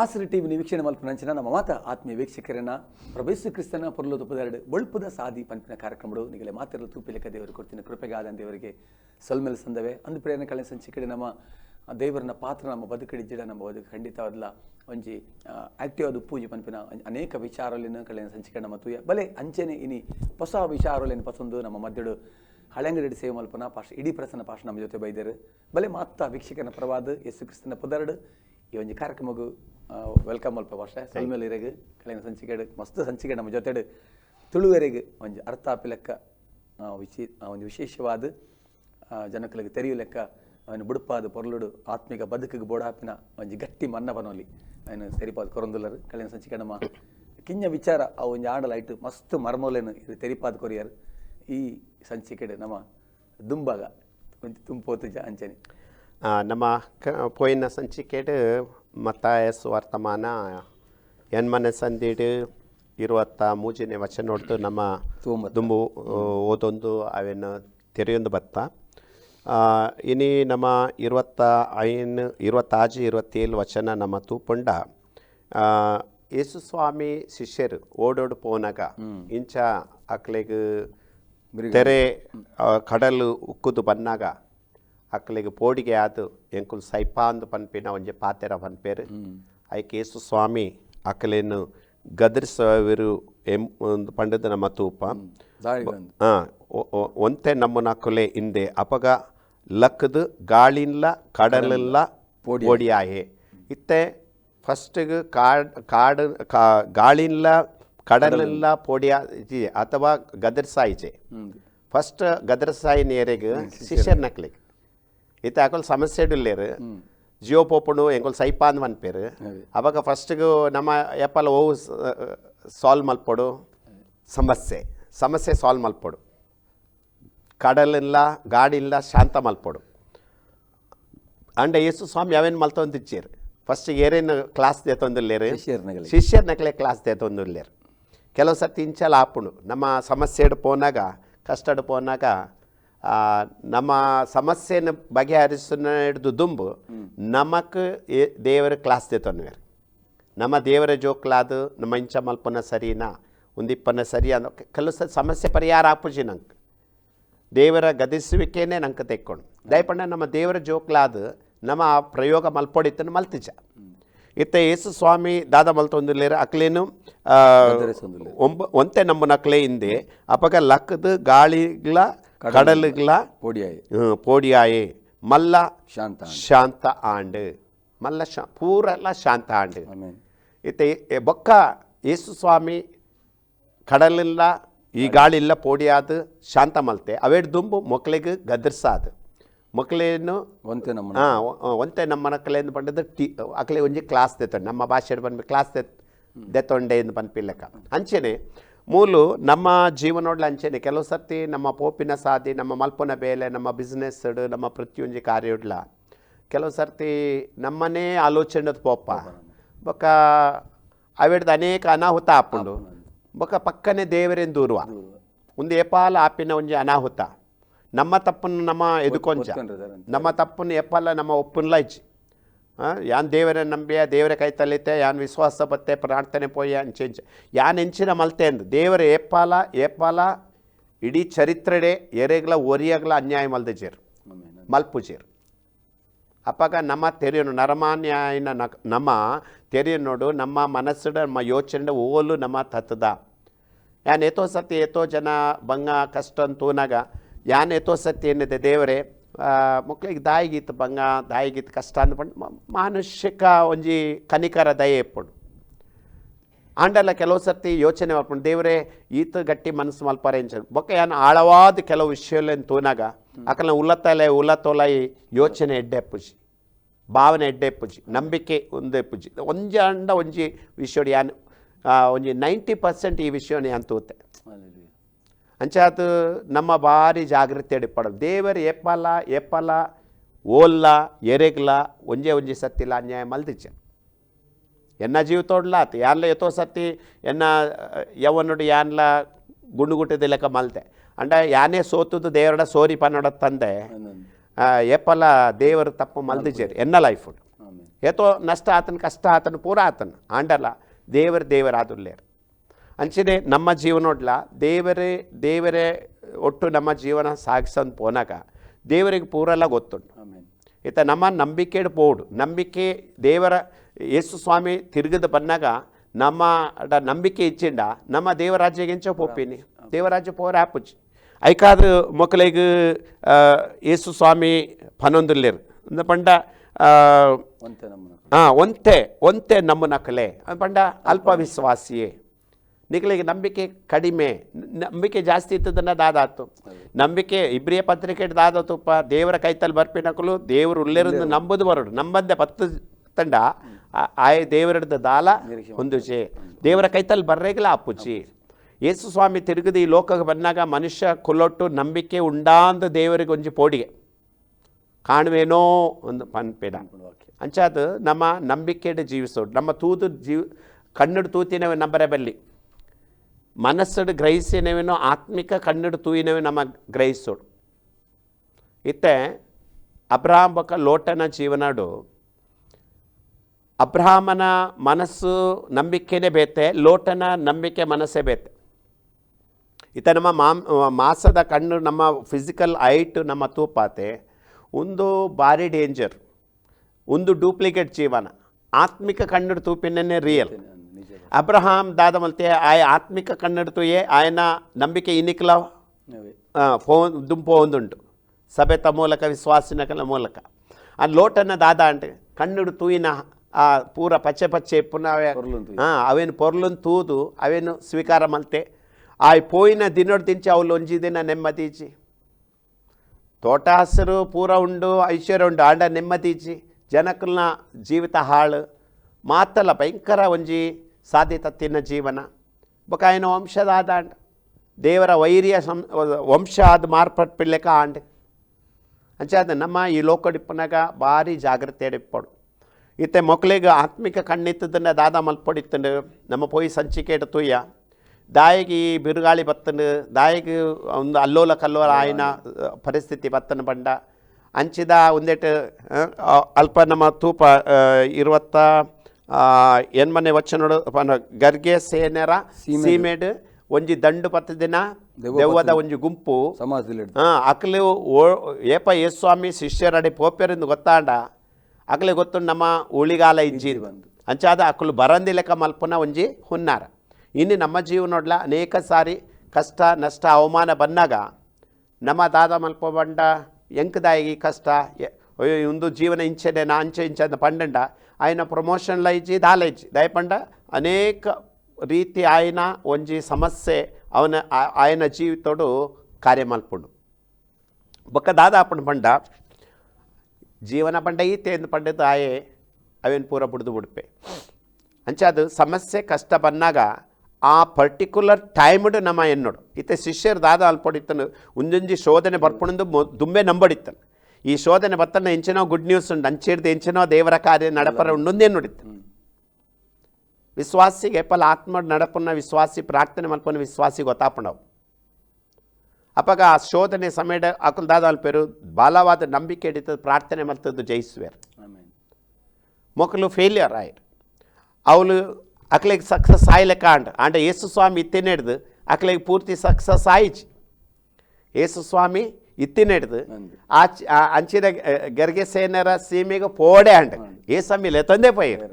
ಆಸರಿ TV ನಿವೀಕ್ಷಣೆ ಮಲ್ಪನಂಚಿನ ನಮ್ಮ ಮಾತ ಆತ್ಮೀಯ ವೀಕ್ಷಕರನ್ನ ಪ್ರಭೇಸು ಕ್ರಿಸ್ತನ ಪೊರ್ಲು ತುಪ್ಪದೆರಡು ಬಳ್ಪದ ಸಾದಿ ಪಂಪಿನ ಕಾರ್ಯಕ್ರಮಗಳು. ನಿಗಲೆ ಮಾತಿರಲು ತೂಪಿಲೆಕ್ಕ ದೇವರು ಕೊಡ್ತೀನಿ ಕೃಪೆಗಾದ ದೇವರಿಗೆ ಸೊಲ್ಮೆಲ್ ಸಂದವೆ. ಅಂದು ಪ್ರೇರಣೆ ಕಳೆ ಸಂಚಿಕಡೆ ನಮ್ಮ ದೇವರನ್ನ ಪಾತ್ರ, ನಮ್ಮ ಬದುಕಡಿ ಜಿಡ, ನಮ್ಮ ಬದುಕು ಖಂಡಿತವಾದಲ್ಲ ಒಂಜಿ ಆಕ್ಟಿವ್ ಆದ ಪೂಜೆ ಒಂಜಿ ಅನೇಕ ವಿಚಾರಲಿನ ಕಳೆ ನಮ್ಮ ತೂಯ. ಬಲೆ ಅಂಚೆನೆ ಇನಿ ಹೊಸ ವಿಚಾರಲಿನ ಪಸಂದು ನಮ್ಮ ಮಧ್ಯಡು ಹಳೆಂಗಡಿ ಸೇವೆ ಮಲ್ಪನ ಪಾಶ, ಇಡೀ ಪ್ರಸನ್ನ ಪಾಶ ನಮ್ಮ ಜೊತೆ ಬೈದರು. ಬಲೆ ಮಾತ ವೀಕ್ಷಕನ ಪ್ರವಾದ ಯೇಸು ಕ್ರಿಸ್ತನ ಪದರಡು. ಈ ಒಂದು ಕಾರ್ಯಕ್ರಮಗೂ ವೆಲ್ಕಮ್ ಮಲ್ಪ ಭಾಷ ಸಲ್ಮೇಲೆ ಇರೆಗ್ ಕಳೆನ ಸಂಚಿಕೆಡು ಮಸ್ತ್ ಸಂಚಿಕೆ ನಮ್ಮ ಜೊತೆಡು ತುಳುವರೆಗೆ ಒಂದು ಅರ್ಥ ಆಪಿಲೆಕ್ಕ ವಿಶಿ ಒಂದು ವಿಶೇಷವಾದ ಆ, ಜನಕಲಿಗೆ ತೆರೆಯು ಲೆಕ್ಕ ಅವನು ಬುಡುಪಾದ ಪೊರ್ಲುಡು ಆತ್ಮಿಕ ಬದುಕಿಗೆ ಬೋಡಾಪಿನ ಒಂಜಿ ಗಟ್ಟಿ ಮನ್ನ ಬನೋಲಿ ಅವನು ತೆರಿಪಾದ ಕೊರೊಂದುಲರು ಕಳೆನ ಸಂಚಿಕೆ ನಮ್ಮ ಕಿಂಜ ವಿಚಾರ ಆ ಒಂದು ಆಂಡಲ ಐಟು ಮಸ್ತ್ ಮರ್ಮೋಲೆನು ಇದು ತೆರಿಪಾದ ಕೊರಿಯರು ಈ ಸಂಚಿಕೆಡು ನಮ್ಮ ದುಂಬಾಗ ಒಂದು ತುಂಪೋತು ಜ ಅಂಚನೆ ಆ, ನಮ್ಮ ಕ ಪೋಯಿನ ಸಂಚಿಕೆಡ್ ಮತ್ತಾಯ ವರ್ತಮಾನ ಎನ್ಮನೆ ಸಂದಿಡ್ ಇರುವತ್ತ ಮೂಜನೆ ವಚನ ನೋಡ್ದು ನಮ್ಮ ತುಂಬ ದುಂಬು ಓದೊಂದು ಅವೇನು ತೆರೆಯೊಂದು ಬತ್ತ. ಇನಿ ನಮ್ಮ ಇರುವತ್ತ ಐನ್ ಇರುವತ್ತಾಜು ಇರುವತ್ತೇಳು ವಚನ ನಮ್ಮ ತೂಪುಂಡ. ಆ, ಯೇಸು ಸ್ವಾಮಿ ಶಿಷ್ಯರು ಓಡೋಡು ಪೋನಾಗ ಇಂಚ ಅಕ್ಲೆಗ್ ತೆರೆ ಕಡಲು ಉಕ್ಕುದು ಬನ್ನಾಗ ಅಕ್ಲೆಗ್ ಪೋಡಿಗೆ ಆದು ಎಂಕುಲ್ ಸೈಪಾಂದ್ ಪನ್ಪಿನ ಒಂಜೆ ಪಾತೆರ ಪನ್ಪೇರು. ಐ ಯೇಸು ಸ್ವಾಮಿ ಅಕ್ಕಲೇನು ಗದರಿಸುವರು ಎಂ ಒಂದು ಪಂಡದ ನಮ್ಮ ತೂಪ ಹಾಂ ಒಂತೆ ನಮ್ಮನ ಕೊಲೆ ಹಿಂದೆ ಅಪಗ ಲಕ್ಕದು ಗಾಳಿನ್ಲ ಕಡಲಿಲ್ಲ ಪೋಡಿ ಆಯೆ. ಇತ್ತೆ ಫಸ್ಟಿಗೆ ಕಾಡ್ ಕಾಡು ಕಾ ಗಾಳಿನ್ಲ ಕಡಲಿಲ್ಲ ಪೋಡಿ ಅಥವಾ ಗದರ್ಸಾಯಿಚೆ. ಫಸ್ಟ್ ಗದರ್ಸಾಯಿ ನೇರೆಗೆ ಶಿಷ್ಯರ್. ನಕ್ಲಿಕ್ ಇತ್ತೆ ಅಕಲ್ ಸಮಸ್ಯೆ ಇಡ್ಲೇರು ಜಿಯೋ ಪೋಪುಡು ಎಂಕೊಲ್ ಸೈಪಾಂದ್ ಮನ್ಪೇರು ಅದೇ. ಅವಾಗ ಫಸ್ಟಿಗೆ ನಮ್ಮ ಎಪ್ಪಲ್ ಓವು ಸಾಲ್ವ್ ಮಲ್ಪೊಡು ಸಮಸ್ಯೆ ಸಮಸ್ಯೆ ಸಾಲ್ವ್ ಮಲ್ಪೊಡು ಕಡಲಿಲ್ಲ ಗಾಡಿಲ್ಲ ಶಾಂತ ಮಲ್ಪೊಡು ಅಂಡ ಯೇಸು ಸ್ವಾಮಿ ಯಾವೇನು ಮಲ್ತೊಂದಿಚ್ಚೇರು ಫಸ್ಟ್ ಏರೇನು ಕ್ಲಾಸ್ ದೇತೊಂದಿಲ್ಲೇರು ಶಿಷ್ಯರ್ನಗಲಿ. ಶಿಷ್ಯರ್ನಕ್ಲೆ ಕ್ಲಾಸ್ ದೇತೊಂದಿಲ್ಲೇರು ಕೆಲವು ಸರ್ತಿ ಇಂಚಲ ಆಪುಂಡು ನಮ್ಮ ಸಮಸ್ಯೆಡು ಪೋನಾಗ ಕಷ್ಟಡು ಪೋನಾಗ ನಮ್ಮ ಸಮಸ್ಯೆಯನ್ನು ಬಗೆಹರಿಸನ ಹಿಡಿದು ದುಂಬು, ನಮಕ್ ದೇವರ ಕ್ಲಾಸ್ ದೇತೊನ್ವೇರು ನಮ್ಮ ದೇವರ ಜೋಕ್ಲಾದು ನಮ್ಮ ಇಂಚ ಮಲ್ಪನ ಸರಿನಾ ಒಂದಿಪ್ಪನ ಸರಿ ಕೆಲವು ಸರ್ತಿ ಸಮಸ್ಯೆ ಪರಿಹಾರ ಆಪುಜಿ ನಂಗೆ. ದೇವರ ಗದಿಸುವಿಕೆನೇ ನಂಗೆ ತೆಕ್ಕೊಂಡು. ದಯಪಂಡ ನಮ್ಮ ದೇವರ ಜೋಕ್ಲಾದ ನಮ್ಮ ಪ್ರಯೋಗ ಮಲ್ಪೊಡಿತನ ಮಲ್ತಿಜ ಇತ್ತ ಯೇಸು ಸ್ವಾಮಿ ದಾದ ಮಲ್ತೊಂದಿಲ್ಲೇರ ಅಕ್ಲೇನು ಆ, ಗದರಿಸೊಂದುಲ್ಲೇರು. ಒಂಬ ಒಂತೆ ನಮ್ಮ ನಕ್ಲೆ ಹಿಂದೆ ಅಪಗ ಲಕ್ಕದ ಗಾಳಿಗ್ಲ ಕಡಲಿಗ್ಲ ಪೋಡಿಯಾಯಿ ಹ್ಮ್, ಪೋಡಿಯಾಯೆ ಮಲ್ಲ ಶಾಂತ ಶಾಂತ ಆಂಡ್ ಮಲ್ಲ ಶಾ ಪೂರೆಲ್ಲ ಶಾಂತ ಆಂಡ್ ಆಮೇನ್ ಇತ್ತೆ ಎ- ಬೊಕ್ಕ ಯೇಸು ಸ್ವಾಮಿ ಕಡಲಿಲ್ಲ ಈ ಗಾಳಿಲ್ಲ ಪೋಡಿಯಾದ ಶಾಂತ ಮಲ್ತೆ ಅವೇಡ್ ದುಂಬು ಮೊಕ್ಳಿಗೆ ಗದರ್ಸಾದ ಮೊಕ್ಲೇನು ಒಂತೆ ನಮ್ಮ ಹಾಂ ಒಂತೆ ನಮ್ಮ ಮನಕಲೆಂದು ಪಂಡದ ಟಿ ಅಕ್ಲೆ ಒಂಜಿ ಕ್ಲಾಸ್ ದೆತ್ತೊಂಡು ನಮ್ಮ ಭಾಷೆ ಬಂದ ಕ್ಲಾಸ್ ದೆತ್ ದೆತ್ತೊಂಡೆ ಎಂದು ಪನ್ಪಿಲ್ಲಕ ಅಂಚೆನೆ ಮೂಲು ನಮ್ಮ ಜೀವನೋಡ್ಲ ಅಂಚೆನೆ ಕೆಲವು ಸರ್ತಿ ನಮ್ಮ ಪೋಪಿನ ಸಾಧಿ ನಮ್ಮ ಮಲ್ಪನ ಬೇಲೆ ನಮ್ಮ ಬಿಸ್ನೆಸ್ ನಮ್ಮ ಪ್ರತಿಯೊಂದು ಕಾರ್ಯೋಡ್ಲ. ಕೆಲವು ಸರ್ತಿ ನಮ್ಮನೇ ಆಲೋಚನೆದ ಪೋಪ. ಬೊಕ್ಕ ಅವೆಡ್ದು ಅನೇಕ ಅನಾಹುತ ಆಪುಂಡು. ಬೊಕ್ಕ ಪಕ್ಕನೆ ದೇವರೇನು ದೂರುವ ಒಂದು ಏಪಾಲ ಆಪಿನ ಒಂಜಿ ಅನಾಹುತ. ನಮ್ಮ ತಪ್ಪನ್ನು ನಮ್ಮ ಎದುಕೊಂಜ ಒತ್ಕೊಂಡ್ರದಾರ ನಮ್ಮ ತಪ್ಪನ್ನು ಎಪ್ಪಲ್ಲ ನಮ್ಮ ಒಪ್ಪನ್ಲ ಇಜ್ಜಿ ಯಾನ್ ದೇವರ ನಂಬಿಯ ದೇವರ ಕೈ ತಲ್ಲಿತೆ ಯಾನ್ ವಿಶ್ವಾಸ ಬತ್ತೆ ಪ್ರಾರ್ಥನೆ ಪೋಯ ಅಂಚೆಂಚ ಯಾನ್ ಎಂಚಿನ ಮಲ್ತೆ ಅಂದು ದೇವರ ಏಪಾಲ ಏಪಾಲ ಇಡೀ ಚರಿತ್ರೆಡೆ ಎರೆಗ್ಲ ಒರಿಯಗ್ಲ ಅನ್ಯಾಯ ಮಲ್ದಜೇರು ಆಮೇನ್ ಮಲ್ಪುಜೇರು ಅಪ್ಪಾಗ ನಮ್ಮ ತೆರೆಯೋನು ನರಮಾನ್ಯಾಯನ ನಕ್ ನಮ್ಮ ತೆರೆಯೋನೋಡು ನಮ್ಮ ಮನಸ್ಸುಡ ನಮ್ಮ ಯೋಚನೆ ಓಲು ನಮ್ಮ ತತ್ತದ ಯಾನ್ ಏತೋ ಸತಿ ಏತೋ ಜನ ಬಂಗ ಕಷ್ಟ ಅಂತೂನಾಗ ಯಾನ್ ಎತ್ತೋ ಸತ್ಯ ಏನಿದೆ ದೇವರೇ ಮಕ್ಕಳಿಗೆ ದಾಯಿಗೀತ ಭಂಗ, ದಾಯಿಗೀತ ಕಷ್ಟ ಅಂದ್ಪಂಡು ಮಾನುಷಿಕ ಒಂಜಿ ಕನಿಕರ ದಯೆ ಎಪ್ಪುಡು ಆಂಡಲ್ಲ ಕೆಲವು ಸರ್ತಿ ಯೋಚನೆ ಮಾಡ್ಕೊಂಡು, ದೇವರೇ, ಈತ ಗಟ್ಟಿ ಮನಸ್ಸು ಮಲ್ಪಾರೆ ಎಂಚ ಬೊಕ್ಕ ಯಾನ್ ಆಳವಾದ ಕೆಲವು ವಿಷಯಲೇನು ತೂನಾಗ ಅಕಲ್ನ ಉಲ್ಲತ್ತಲೆ ಉಲ್ಲತ್ತೋಲಾಯಿ ಯೋಚನೆ ಎಡ್ಡೆ ಪುಜಿ ಭಾವನೆ ಎಡ್ಡೆ ಪುಜಿ ನಂಬಿಕೆ ಒಂದೇ ಪುಜಿ ಒಂಜಿ ಅಂಡ ಒಂಜಿ ವಿಷಯ ಯಾನ್ ಒಂಜಿ ನೈಂಟಿ ಪರ್ಸೆಂಟ್ ಈ ವಿಷಯನ ಯಾನ್ ತೂತೆ. ಅಂಚಾತ್ ನಮ್ಮ ಭಾರಿ ಜಾಗೃತಿ ಅಡಿಪಡ ದೇವರು ಎಪ್ಪಲ ಎಪ್ಪಲ ಓಲ್ಲ ಎರೆಗ್ಲ ಒಂಜೆ ಒಂಜಿ ಸತ್ತಿಲ್ಲ ಅನ್ಯಾಯ ಮಲ್ದಿಚ್ಚ. ಎನ್ನ ಜೀವಿತೋಡ್ಲ ಆತು ಯಾನ್ಲ ಎತ್ತೋ ಸತ್ತಿ ಎನ್ನ ಯವನುಡು ಯಾನ್ಲ ಗುಂಡುಗುಟ್ಟಿದ ಲೆಕ್ಕ ಮಲ್ತೆ. ಅಂಡ ಯಾನೇ ಸೋತುದು ದೇವರಡ ಸೋರಿ ಪನ್ನಡ ತಂದೆ ಎಪ್ಪಲ ದೇವರು ತಪ್ಪು ಮಲ್ದಿಜೇರಿ ಎನ್ನ ಲೈಫ್ ಏತೋ ನಷ್ಟ ಆತನ ಕಷ್ಟ ಆತನ ಪೂರ ಆತನ. ಆಂಡಲ್ಲ ದೇವರ ದೇವರಾದುಲ್ಲೇರು. ಅಂಚನೆ ನಮ್ಮ ಜೀವನೋಡ್ಲ ದೇವರೇ ದೇವರೇ ಒಟ್ಟು ನಮ್ಮ ಜೀವನ ಸಾಗಿಸೋದು ಪೋನಾಗ ದೇವರಿಗೆ ಪೂರಲ್ಲ ಗೊತ್ತುಂಟು. ಈತ ನಮ್ಮ ನಂಬಿಕೆಡ್ ಪೋಡು. ನಂಬಿಕೆ ದೇವರ ಯೇಸು ಸ್ವಾಮಿ ತಿರುಗದ ಬಂದಾಗ ನಮ್ಮ ನಂಬಿಕೆ ಇಚ್ಚಿಂಡ ನಮ್ಮ ದೇವರಾಜ್ಯಗೆಂಚ ಪೋಪಿನಿ. ದೇವರಾಜ್ಯ ಪೋರ ಆಪುಚ್ಚಿ ಐಕಾದ ಮಕ್ಕಳಿಗೆ ಯೇಸು ಸ್ವಾಮಿ ಪನೊಂದುಲ್ಲೇರು. ಅಂದ ಪಂಡ ನಮ್ಮನ. ಹಾಂ ಒಂತೆ ಒಂತೆ ನಮ್ಮ ನಕಲೆ ಅಂದ ಪಂಡ ಅಲ್ಪ ವಿಶ್ವಾಸಿಯೇ ನಿಖಲಿಗೆ ನಂಬಿಕೆ ಕಡಿಮೆ. ನಂಬಿಕೆ ಜಾಸ್ತಿ ಇತ್ತದನ್ನ ದಾದಾತು. ನಂಬಿಕೆ ಇಬ್ರಿಯ ಪತ್ರಿಕೆ ದಾದಾತುಪ್ಪ ದೇವರ ಕೈತಲ್ಲಿ ಬರ್ಪಿನಕಲು ದೇವರು ಉಲ್ಲೇರಿಂದ ನಂಬುದು ಬರೋಡು. ನಂಬಂದೆ ಪತ್ತು ತಂಡ ಆಯ ದೇವರಿಡ್ದ ದಾಲ ಹೊಂದುಚೆ ದೇವರ ಕೈತಲ್ಲಿ ಬರ್ರೇಗಿಲ್ಲ ಅಪ್ಪುಚಿ ಯೇಸು ಸ್ವಾಮಿ ತಿರುಗದು ಈ ಲೋಕಕ್ಕೆ ಬಂದಾಗ ಮನುಷ್ಯ ಕುಲ್ಲೊಟ್ಟು ನಂಬಿಕೆ ಉಂಡಾಂದ ದೇವರಿಗೆ ಒಂಜಿ ಪೋಡಿಗೆ. ಕಾಣುವೇನೋ ಒಂದು ಪನ್ಪೇಡ ಅಂಚಾದ ನಮ್ಮ ನಂಬಿಕೆಡ್ ಜೀವಿಸೋಡು. ನಮ್ಮ ತೂತು ಜೀವ ಕಣ್ಣು ತೂತಿನವೆ ನಂಬರೇ ಬಲ್ಲಿ ಮನಸ್ಸಡು ಗ್ರಹಿಸಿನವೇನೋ ಆತ್ಮಿಕ ಕಣ್ಣುಡು ತೂಯಿನವೇ ನಮ್ಮ ಗ್ರಹಿಸೋಡು. ಇತ್ತೆ ಅಬ್ರಹಾಂ ಬೊಕ್ಕ ಲೋಟನ ಜೀವನಾಡು ಅಬ್ರಹಾಮನ ಮನಸ್ಸು ನಂಬಿಕೆನೇ ಬೇತೆ, ಲೋಟನ ನಂಬಿಕೆ ಮನಸ್ಸೇ ಬೇತೆ. ಇತ್ತ ನಮ್ಮ ಮಾಮ್, ಮಾಸದ ಕಣ್ಣು ನಮ್ಮ ಫಿಸಿಕಲ್ ಐಟ್ ನಮ್ಮ ತೂಪಾತೆ. ಒಂದು ಭಾರಿ ಡೇಂಜರ್, ಒಂದು ಡೂಪ್ಲಿಕೇಟ್ ಜೀವನ. ಆತ್ಮಿಕ ಕಣ್ಣು ತೂಪಿನೇ ರಿಯಲ್. ನಿಜ ಅಬ್ರಹಾಂ ದಾದ ಮಲ್ತೆ ಆಯ ಆತ್ಮಿಕ ಕಣ್ಣೆಡ್ತು ಏ ఆయన ನಂಬಿಕೆ ಇನ್ನಿಕ್ಲ ಅವೇ ಫೋನ್ ದುಂಪು ಒಂದುಂಟು ಸಭೆತ ಮೂಲಕ ವಿಶ್ವಾಸಿನಕಲ ಮೂಲಕ ಆ ಲೋಟನ ದಾದ అంటే ಕಣ್ಣುಡು ತೂಯಿನ ಆ ಪೂರ ಪಚ್ಚೆ ಪಚ್ಚೆ ಪುನಃ పొరలున్ తూయి. ಹಾಂ ಅವೇನು ಪೊರ್ಲುನ್ ತೂದು ಅವೇನು ಸ್ವೀಕಾರ ಮಲ್ತೆ ಆ ಪೋಯಿನ ದಿನೋಡ್ ದಿಂಚಿ ಅವಳು ಒಂಜಿ ದಿನ ನೆಮ್ಮದಿಚಿ ತೋಟ ಹಸಿರು ಪೂರ ಉಂಡು ಐಶ್ವರ್ಯ ಉಂಡು ಆಂಡ ನೆಮ್ಮದಿಚಿ ಜನಕಲ್ನ ಜೀವಿತ ಹಾಳು ಮಾತಲ್ಲ ಭಯಂಕರ ಒಂಜಿ ಸಾಧಿತ ತಿನ್ನ ಜೀವನ. ಬೊಕ ಆಯ್ನ ವಂಶದಾದ ಆಂಡ್ ದೇವರ ವೈರಿಯ ಸಂ, ವಂಶ ಆದ ಮಾರ್ಪಟ್ ಪಿಲ್ಲೆಕ ಆಂಡ್. ಅಂಚಾದ ನಮ್ಮ ಈ ಲೋಕಡಿಪ್ಪನಾಗ ಭಾರಿ ಜಾಗ್ರತೆ ಎಡಿಪ್ಪಡು. ಇತ್ತೆ ಮೊಕ್ಲಿಗೆ ಆತ್ಮಿಕ ಕಣ್ಣಿತ್ತದನ್ನ ದಾದ ಮಲ್ಪಡಿತ್ತಂಡು, ನಮ್ಮ ಪೋಯಿ ಸಂಚಿಕೆ ತೂಯ್ಯ ದಾಯಿಗೆ ಈ ಬಿರುಗಾಳಿ ಬತ್ತಂಡು, ದಾಯಿಗೆ ಒಂದು ಅಲ್ಲೋಲ ಕಲ್ಲೋಲ ಆಯ್ನ, ಪರಿಸ್ಥಿತಿ ಬತ್ತನ ಬಂಡ. ಅಂಚಿದ ಒಂದೆಟ್ಟು ಅಲ್ಪ ನಮ್ಮ ತೂಪ ಇರುವತ್ತ ಇರುವತ್ತ ಎನ್ಮನೆ ವಚ್ಚ ಪನ ಗರ್ಗೆ ಸೇನೆರ ಸೀಮೆಡ್ ಒಂಜಿ ದಂಡು ಪತ್ತ ದಿನ ದೆವ್ವದ ಒಂಜಿ ಗುಂಪು. ಸಮಾಜದಲ್ಲಿ ಹಾಂ ಅಕ್ಲು ಓ ಏಪ ಯೇಸ್ವಾಮಿ ಶಿಷ್ಯರಡಿ ಪೋಪ್ಯರಿಂದ ಗೊತ್ತಾಂಡ. ಅಕ್ಲೆ ಗೊತ್ತು ನಮ್ಮ ಉಳಿಗಾಲ ಇಜ್ಜಿ ಅಂಚಾದ ಅಕ್ಲು ಬರಂದಿ ಲೆಕ್ಕ ಮಲ್ಪುನ ಒಂಜಿ ಹುನ್ನಾರ. ಇನ್ನು ನಮ್ಮ ಜೀವನೊಡ್ಲ ಅನೇಕ ಸಾರಿ ಕಷ್ಟ ನಷ್ಟ ಅವಮಾನ ಬಂದಾಗ ನಮ್ಮ ದಾದ ಮಲ್ಪ ಬಂಡ ಎಂಕದಾಯಿಗೆ ಕಷ್ಟ ಒಂದು ಜೀವನ ಇಂಚೆಡೆನ ಅಂಚೆ ಇಂಚೆ ಅಂತ ಪಂಡಂಡ. ఆయన ಪ್ರಮೋಷನ್ಲ ಇಜ್ಜಿ ದಾಲ ಇಜ್ಜಿ ದಯಪಂಡ ಅನೇಕ ರೀತಿ ఆయన ಒಂಜಿ ಸಮಸ್ಯೆ ಅವನ ಆ- ఆయన ಜೀವಿತೋಡು ಕಾರ್ಯ ಮಲ್ಪುಂಡು ಬೊಕ್ಕ ದಾದ ಅಪ್ಪನ ಪಂಡ ಜೀವನ ಪಂಡ ಈತೆ ಎಂದು ಪಂಡದ್ದು ಆಯೆ ಅವೇನು ಪೂರ ಬುಡ್ದು ಬಿಡ್ಪೆ ಅಂಚಾದು ಸಮಸ್ಯೆ ಕಷ್ಟ ಬಂದಾಗ ಆ ಪರ್ಟಿಕ್ಯುಲರ್ ಟೈಮ್ಡ್ ನಮ್ಮ ಎನ್ನೋಡು ಇತ್ತೆ ಶಿಷ್ಯರು ದಾದ ಅಲ್ಪೊಡಿತ್ತನು ಒಂದೊಂಜಿ ಶೋಧನೆ ಬರ್ಪುಣಂದು ಮೊ- ದುಂಬೆ ನಂಬಡಿತ್ತನು ಈ ಶೋಧನೆ ಬತ್ತನ್ನ ಎಂಚಿನೋ ಗುಡ್ ನ್ಯೂಸ್ ಉಂಡು ಅಂಚಿಡ್ದು ಎಂಚಿನೋ ದೇವರ ಕಾರ್ಯ ನಡಪರ ಉಂಡುಂದೇ ನುಡಿತು ವಿಶ್ವಾಸಿಗೆ ಎಪ್ಪಲ ಆತ್ಮ ನಡಪನ್ನ ವಿಶ್ವಾಸಿ ಪ್ರಾರ್ಥನೆ ಮಲ್ಪನ ವಿಶ್ವಾಸಿ ಗೊತ್ತಾಪಣವು ಅಪಗ ಆ ಶೋಧನೆ ಸಮಯದ ಅಕುಲ್ದಾದ ಅಲ್ಪೇರು ಬಾಲವಾದ ನಂಬಿಕೆ ಹಿಡಿತದ್ದು ಪ್ರಾರ್ಥನೆ ಮಲ್ತದ್ದು ಜಯಿಸುವರು ಮೊಕ್ಕಲು ಫೇಲ್ಯೂರ್ ಆಯ್ರು ಅವಳು ಅಕ್ಲೆಗೆ ಸಕ್ಸಸ್ ಆಯ್ಲೆ ಕಾಂಡ್ ಆಂಡ ಯೇಸು ಸ್ವಾಮಿ ಇತ್ತೇನೆ ಹಿಡ್ದು ಅಕ್ಲೆಗೆ ಪೂರ್ತಿ ಸಕ್ಸಸ್ ಆಯ್ಚಿ ಯೇಸು ಸ್ವಾಮಿ ಇತ್ತಿನೆಡ್ದು ಅಂದೆ. ಆಚ್ ಆ- ಅಂಚಿನ ಗರ್ಗೆ ಸೇನರ ಸೀಮೆಗೆ ಪೋಡೆ ಅಂಡ ಏ ಸಮೀಲೆ ತಂದೆ ಪೋಯಿರು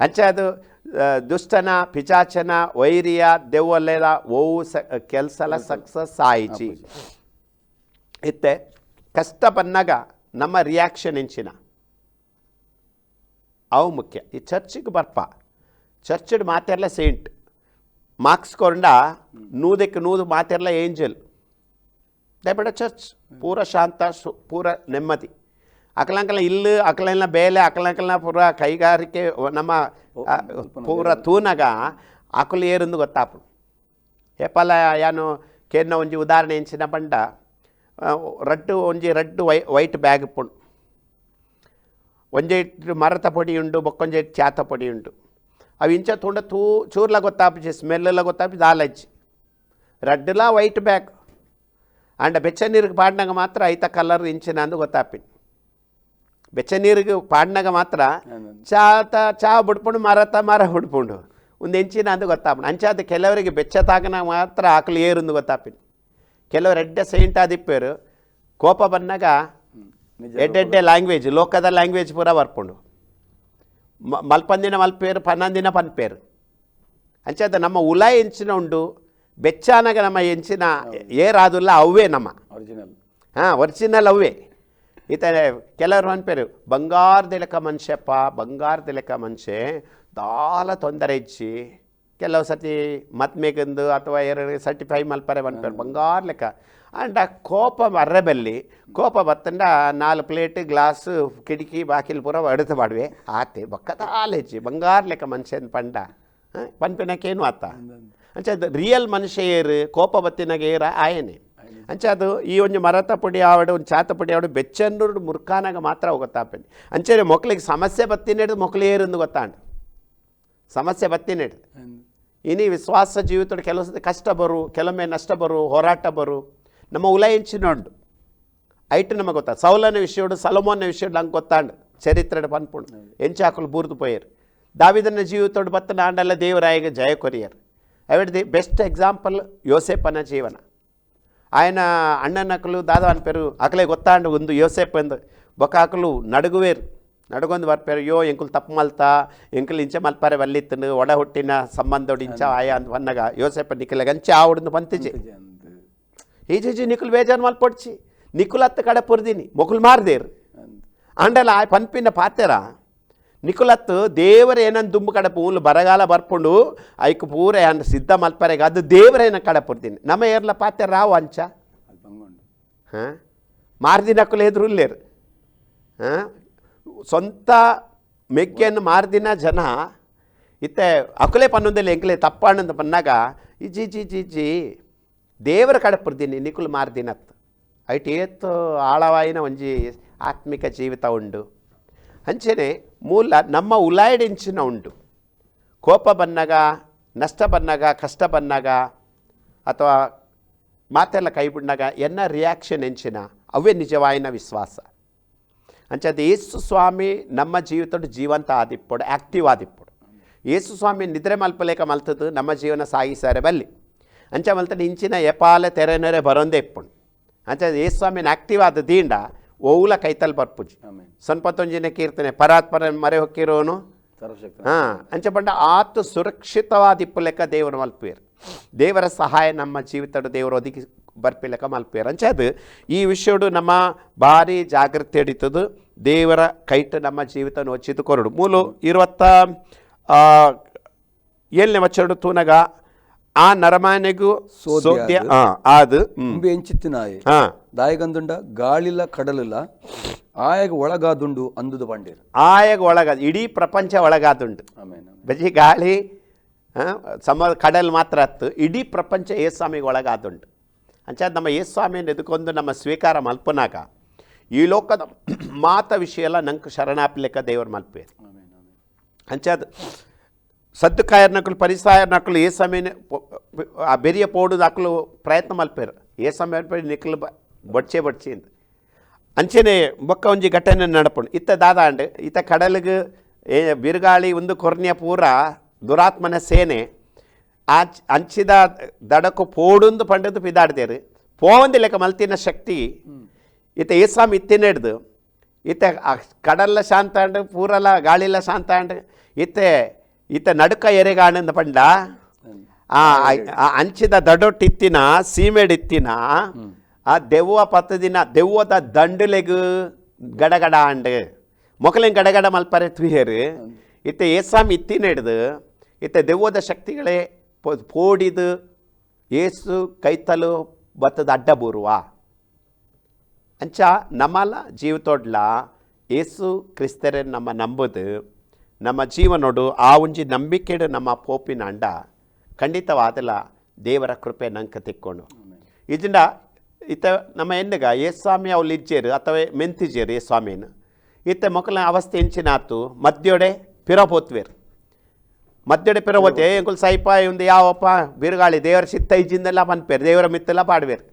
ಅಂಚೆ ಅದು ಆ, ದುಷ್ಟನ ಪಿಚಾಚನ ವೈರಿಯ ದೆವ್ವಲೆದ ಓವು ಸ ಕೆಲಸಲ ಸಕ್ಸಸ್ ಆಯಿಚಿ ಇತ್ತೆ ಕಷ್ಟ ಬಂದಾಗ ನಮ್ಮ ರಿಯಾಕ್ಷನ್ ಎಂಚಿನ ಅವು ಮುಖ್ಯ ಈ ಚರ್ಚಿಗೆ ಬರ್ಪ ಚರ್ಚಡ್ ಮಾತೆರ್ಲ ಸೇಂಟ್ ಮಾರ್ಕ್ಸ್ ಕೊಂಡ ನೂದಕ್ಕೆ ನೂದು ಮಾತೆರ್ಲ ಏಂಜಲ್ ದಯಪಡ ಚರ್ಚ್ ಪೂರ ಶಾಂತ ಸು- ಪೂರ ನೆಮ್ಮದಿ ಅಕಲಂಕಲ ಇಲ್ಲು ಅಕಲೆಲ್ಲ ಬೇಲೆ ಅಕಲಂಕಲ ಪೂರ ಕೈಗಾರಿಕೆ ವ- ನಮ್ಮ ಆ, ಪೂರ ತೂನಗ ಅಕಲು ಏರಂದು ಗೊತ್ತಾಪು ಹೇಪಲ ಯಾನು ಕೇನ್ನ ಒಂಜಿ ಉದಾಹರಣೆ ಎಂಚಿನ ಪಂಡ ಆ, ರಡ್ಡು ಒಂಜಿ ರಡ್ಡು ವೈ ವೈಟ್ ಬ್ಯಾಗ್ ಪುಂಡು ಒಂಜೆಟ್ ಮರತ ಪೊಡಿ ಉಂಡು ಬೊಕ್ಕೊಂಜೆಟ್ ಚಾತ ಪೊಡಿ ಉಂಡು ಅವು ಇಂಚ ತುಂಡ ತೂ ಚೂರ್ಲ ಗೊತ್ತಾಪಿಸಿ ಸ್ಮೆಲ್ಲ ಗೊತ್ತಾಪಿ ದಾಲಜ್ಜಿ ರಡ್ಡುಲ ವೈಟ್ ಬ್ಯಾಗ್ ಅಂಡ ಬೆಚ್ಚ ನೀರಿಗೆ ಪಾಡಿನಾಗ ಮಾತ್ರ ಐತ ಕಲರ್ ಇಂಚಿನ ಅಂದು ಗೊತ್ತಾಪಿನ್ ಬೆಚ್ಚ ನೀರಿಗೆ ಪಾಡ್ನಾಗ ಮಾತ್ರ ಅಂದ್ ಚಾ ತ ಚಾ ಬಿಡ್ಕೊಂಡು ಮರತ ಮರ ಬಿಡ್ಕೊಂಡು ಒಂದು ಹೆಂಚಿನ ಅಂತ ಗೊತ್ತಾಪಣ ಅಂಚಾದ ಕೆಲವರಿಗೆ ಬೆಚ್ಚ ತಾಗನ ಮಾತ್ರ ಆಕಲು ಏರುಂದು ಗೊತ್ತಾಪಿನ ಕೆಲವರು ಎಡ್ಡೆ ಸೈಂಟ್ ಆದಿಪ್ಪೇರು ಕೋಪ ಬಂದಾಗ ಹ್ಮ್. ನಿಜ ಎಡ್ಡೆಡ್ಡೆ ಲ್ಯಾಂಗ್ವೇಜ್ ಲೋಕದ ಲ್ಯಾಂಗ್ವೇಜ್ ಪೂರ ಬರ್ಕೊಂಡು ಮ ಮಲ್ಪಂದಿನ ಮಲ್ಪೇರು ಪನ್ನೊಂದಿನ ಪನ್ಪೇರು ಅಂಚಾದ ನಮ್ಮ ಉಲ ಎಂಚಿನ ಉಂಡು ಬೆಚ್ಚಾನಾಗ ನಮ್ಮ ಎಂಚಿನ ಏರಾದುಲ್ಲ ಅವೇ ನಮ್ಮ. ಒರಿಜಿನಲ್ ಹಾಂ ಒರಿಜಿನಲ್ ಅವೇ ಈತ ಕೆಲವರು ಅನ್ಪೇರು ಬಂಗಾರದಿಲಕ ಮನುಷ್ಯಪ್ಪ ಬಂಗಾರದ ಲೆಕ್ಕ ಮನುಷ್ಯ ದಾಲ ತೊಂದರೆ ಇಚ್ಚಿ ಕೆಲವು ಸತಿ ಮತ್ಮೇಗಂದು ಅಥವಾ ಎರಡು ಸರ್ಟಿಫೈ ಮಲ್ಪರೆ ಅನ್ಪೇರು ಬಂಗಾರ ಲೆಕ್ಕ. ಅಂಡ್ ಕೋಪ ಬರ್ರಬಲ್ಲಿ ಕೋಪ ಬತ್ತಂಡ ನಾಲ್ಕು ಪ್ಲೇಟ್ ಗ್ಲಾಸ್ ಕಿಟಕಿ ಬಾಕಿಲ್ ಪೂರ ಒಡೆದು ಮಾಡುವೆ. ಆತೆ ಬೊಕ್ಕ ತಾಲೆಚ್ಚಿ ಬಂಗಾರ ಲೆಕ್ಕ ಮನುಷ್ಯನ ಪಂಡ. ಪನ್ಪಿನಕ್ಕೇನು ಆತ? ಅಂಚೆ ಅದು ರಿಯಲ್ ಮನುಷ್ಯ ಏರು ಕೋಪ ಬತ್ತಿನಾಗ ಏರ ಆಯನೆ ಅಂಚೆ ಅದು ಈ ಒಂದು ಮರತ ಪುಡಿ ಆವಡು ಒಂದು ಚಾತ ಪುಡಿ ಆವಡು ಬೆಚ್ಚನ್ನೂರು ಮುರ್ಕಾನಾಗ ಮಾತ್ರ ಹೋಗುತ್ತಾಪನಿ ಅಂಚೆ ಮಕ್ಳಿಗೆ ಸಮಸ್ಯೆ ಬತ್ತಿನೇಡು ಮಕ್ಳು ಏರಿಂದ ಗೊತ್ತಾಂಡು ಸಮಸ್ಯೆ ಬತ್ತಿನೇಡು ಇನಿ ವಿಶ್ವಾಸ ಜೀವಿತದ ಕೆಲವು ಸತಿ ಕಷ್ಟ ಬರು ಕೆಲವೊಮ್ಮೆ ನಷ್ಟ ಬರು ಹೋರಾಟ ಬರು ನಮ್ಮ ಉಲ ಎಂಚಿನೊಂಡು ಐಟ್ ನಮಗೆ ಗೊತ್ತಾ ಸೌಲನ ವಿಷಯಡು ಸಲಮೋನ ವಿಷಯಡು ನಂಗೆ ಗೊತ್ತಾಂಡು ಚರಿತ್ರೆ ಪನ್ಪುಂಡು ಎಂಚಾಕಲು ಬೂರ್ದು ಪೋಯರು ದಾವಿದನ ಜೀವಿತೋಡು ಬತ್ತ ನಾಂಡಲ್ಲ ದೇವರಾಯಿಗೆ ಜಯ ಕೊರಿಯರು అవిట్ ది బెస్ట్ ఎగ్జాంపుల్ యోసేప్ అన్న జీవన. ఆయన అన్నన్నకులు దాదా అని పేరు అకలే గొత్తా అండి ఉంది. యోసేప్ ఎందు బొకాకులు నడుగువేరు. నడుగుంది వారి పేరు యో ఎంకులు తప్ప తప్పమల్తా ఎంకులు ఇంచే మల్పారే వల్లిత్తును ఒడ హుట్టిన సంబంధుడించ ఆయా వన్నగా యోసేప్ నిఖిల గంచి ఆవుడిని పంతిచి. ఈజీజీ నిఖులు వేజాను మళ్ళీ పొడిచి నిఖులత్త కడ పొరిదిని మొకులు మారిదేరు. అండలా పంపిన పాతెరా ನಿಖಲತ್ತು ದೇವರೇನನ್ ದುಂಬು ಕಡಪು ಉಲ್ಲು ಬರಗಾಲ ಬರ್ಪುಂಡು ಐಕ್ ಪೂರ ಅನ್ನ ಸಿದ್ಧ ಮಲ್ಪರೆಗ ಅದು ದೇವರೇನ ಕಡಪುರ್ತೀನಿ ನಮ್ಮ ಏರ್ಲ ಪಾತೆ ರಾವ್ ಅಂಚ ಹಾಂ ಮಾರ್ದಿನಕ್ಕೂ ಎದುರು ಇಲ್ಲೇರು ಹಾಂ ಸ್ವಂತ ಮೆಗ್ಗೆಯನ್ನು ಮಾರ್ದಿನ ಜನ ಇತ್ತೆ ಅಕುಲೆ ಪನ್ನೊಂದಲ್ಲಿ ಎಂಕಲೆ ತಪ್ಪಾಣಂದ ಬಂದಾಗ ಇಜಿ ಜಿ ಜಿ ಜಿ ದೇವರ ಕಡಪುರ್ದೀನಿ ನಿಖುಲ್ ಮಾರ್ದಿನತ್ತು ಐಟಿ ಏತ್ತು ಆಳವಾಯಿನ ಒಂಜಿ ಆತ್ಮಿಕ ಜೀವಿತ ಉಂಡು ಅಂಚೆನೆ ಮೂಲ ನಮ್ಮ ಉಲಾಯ್ಡೆಂಚಿನ ಉಂಡು ಕೋಪ ಬಂದಾಗ ನಷ್ಟ ಬಂದಾಗ ಕಷ್ಟ ಬಂದಾಗ ಅಥವಾ ಮಾತೆಲ್ಲ ಕೈ ಬಿಡ್ನಾಗ ಎನ್ನ ರಿಯಾಕ್ಷನ್ ಎಂಚಿನ ಅವೇ ನಿಜವಾಯಿನ ವಿಶ್ವಾಸ ಅಂಚದ ಯೇಸು ಸ್ವಾಮಿ ನಮ್ಮ ಜೀವಿತಡು ಜೀವಂತ ಆದಿಪ್ಪಡು ಆ್ಯಕ್ಟಿವ್ ಆದಿಪ್ಪಡು ಯೇಸು ಸ್ವಾಮಿ ನಿದ್ರೆ ಮಲ್ಪಲೇಕ ಮಲ್ತದ್ದು ನಮ್ಮ ಜೀವನ ಸಾಗಿಸಾರೆ ಬಲ್ಲಿ ಅಂಚ ಮಲ್ತದ ಇಂಚಿನ ಎಪಾಲೆ ತೆರೆನರೆ ಬರೋಂದೇ ಇಪ್ಪುಂಡು ಅಂಚದ ಯೇಸು ಸ್ವಾಮಿನ ಆ್ಯಕ್ಟಿವ್ ಆದ ದೀಂಡ ಓವುಲ ಕೈತಲ್ ಬರ್ಪುಜಿ. ಸ್ವಲ್ಪತ್ತೊಂಜಿನ ಕೀರ್ತನೆ ಪರಾತ್ಪರ ಮರೆ ಹೊಕ್ಕಿರೋನು? ಹಾ ಅಂಚೆ ಪಂಡ ಆತು ಸುರಕ್ಷಿತವಾದಿಪ್ಪು ಲೆಕ್ಕ ದೇವರು ಮಲ್ಪೇರು ದೇವರ ಸಹಾಯ ನಮ್ಮ ಜೀವಿತದ ದೇವರು ಒದಗಿ ಬರ್ಪಿ ಲೆಕ್ಕ ಮಲ್ಪೇರು ಅಂಚೆ ಅದು ಈ ವಿಷಯಡು ನಮ್ಮ ಭಾರಿ ಜಾಗೃತಿ ಹಿಡಿತದು ದೇವರ ಕೈಟ್ ನಮ್ಮ ಜೀವಿತ ನೋಚಿದು ಕೊರಡು ಮೂಲು ಇರುವತ್ತ ಏಳನೇ ವಚ್ಚರಡು ತೂನಗ ಆ ನರಮಾನೆಗೂ ಸೋದ್ಯ ಅದು ತುಂಬಿ ಎಂಚಿತ್ತಿನಾಯಿ ದಾಯಗಂದುಂಡ ಗಾಳಿಲ್ಲ ಕಡಲಿಲ್ಲ ಆಯಾಗ ಒಳಗಾದುಂಡು ಅಂದುದು ಪಂಡಿರು ಆಯಾಗ ಒಳಗಾದ ಇಡೀ ಪ್ರಪಂಚ ಒಳಗಾದುಂಡು ಬಜಿ ಗಾಳಿ ಸಮ ಕಡಲ್ ಮಾತ್ರ ಹತ್ತು ಇಡೀ ಪ್ರಪಂಚ ಏಸ್ವಾಮಿಗೆ ಒಳಗಾದುಂಡು ಅಂಚ ನಮ್ಮ ಏಸ್ವಾಮಿಯನ್ನು ಎದುಕೊಂಡು ನಮ್ಮ ಸ್ವೀಕಾರ ಮಲ್ಪನಾಗ ಈ ಲೋಕದ ಮಾತ ವಿಷಯ ಎಲ್ಲ ನಂಗೆ ಶರಣಾಪ್ಲಿಕ್ಕ ದೇವರು ಮಲ್ಪೇರು ಅಂಚ ಆಮೇನ್ ಅಂಚಾದ ಸದ್ದುಕಾಯರ್ನಕಲು ಪರಿಸಾಯರ್ನಕಲು ఏ సమయం ఆ బెరియ పోడు దాకలు ప్రయత్నం మల్పారు ఏ సమయం నిక్కులు బొడ్చే బొడ్చింది ಅಂಚೆನೆ ಬೊಕ್ಕ ಒಂಜಿ ಘಟನೆ ನಡಪುಂಡು ಇತ್ತ ದಾದ ಅಂಡ್ ಇತ್ತ ಕಡಲಿಗೆ ಏ ಬಿರುಗಾಳಿ ಒಂದು ಕೊರ್ನಿಯ ಪೂರ ದುರಾತ್ಮನ ಸೇನೆ ಆ ಅಂಚಿದ ದಡಕು ಪೋಡುಂದು ಪಂಡದು ಪಿದಾಡ್ದೇರು ಪೋವಂದಿ ಲೆಕ್ಕ ಮಲ್ತಿನ ಶಕ್ತಿ ಇತ್ತ ಏಸಾಮ್ ಇತ್ತಿನೆಡ್ದು ಇತ್ತ ಆ ಕಡಲ್ಲ ಶಾಂತ ಅಂಡ್ ಪೂರಲ ಗಾಳಿಲ ಶಾಂತ ಅಂಡ್ ಇತ್ತೆ ಇತ್ತ ನಡುಕ ಎರೆಗಾಣಂದ ಪಂಡ. ಆ ಅಂಚಿದ ದಡೊಟ್ಟಿತ್ತಿನ, ಸೀಮೆಡಿತ್ತಿನ, ಆ ದೆವ್ವ ಪತ್ತದಿನ, ದೆವ್ವದ ದಂಡುಲೆಗು ಗಡಗಡ ಅಂಡ್. ಮೊಕಲೇನ್ ಗಡಗಡ ಮಲ್ಪರೆ ತುಹೇರು ಇತ್ತ ಏಸಾಮ್ ಇತ್ತಿನ ಹಿಡ್ದು ಇತ್ತ ದೆವ್ವದ ಶಕ್ತಿಗಳೇ ಪೋಡಿದು ಏಸು ಕೈತಲು ಬತ್ತದ ಅಡ್ಡ ಬೂರುವ. ಅಂಚ ನಮ್ಮಲ ಜೀವತೋಡ್ಲ ಏಸು ಕ್ರಿಸ್ತರೆ ನಮ್ಮ ನಂಬುದು. ನಮ್ಮ ಜೀವನೋಡು ಆ ಒಂಜಿ ನಂಬಿಕೆಡು ನಮ್ಮ ಪೋಪಿನ ಅಂಡ. ಖಂಡಿತವಾದಲ ದೇವರ ಕೃಪೆ ನಂಕ ತಿಕ್ಕೊಂಡು. ಇದಿಂದ ಇತ್ತ ನಮ್ಮ ಎನ್ನಗ ಏ ಸ್ವಾಮಿ ಅವ್ಲು ಇಜ್ಜೇರು ಅಥವಾ ಮೆಂತಿಜೇರು ಏ ಸ್ವಾಮಿನ ಇತ್ತ ಮೊಕಲ ಅವಸ್ಥೆ ಎಂಚಿನಾತು ಮದ್ಯೋಡೆ ಪಿರಪೋತ್ವೇರು ಮದ್ಯೋಡೆ ಪಿರಪೋತೆ ಎಂಕುಲ್ ಸೈಪ ಒಂದು ಯಾವಪ್ಪ, ಬಿರುಗಾಳಿ ದೇವರ ಸಿತ್ತ ಇಜ್ಜಿಂದೆಲ್ಲ ಪನ್ಪೇರು ದೇವರ ಮಿತ್ತೆಲ್ಲ ಪಾಡ್ವೇರು.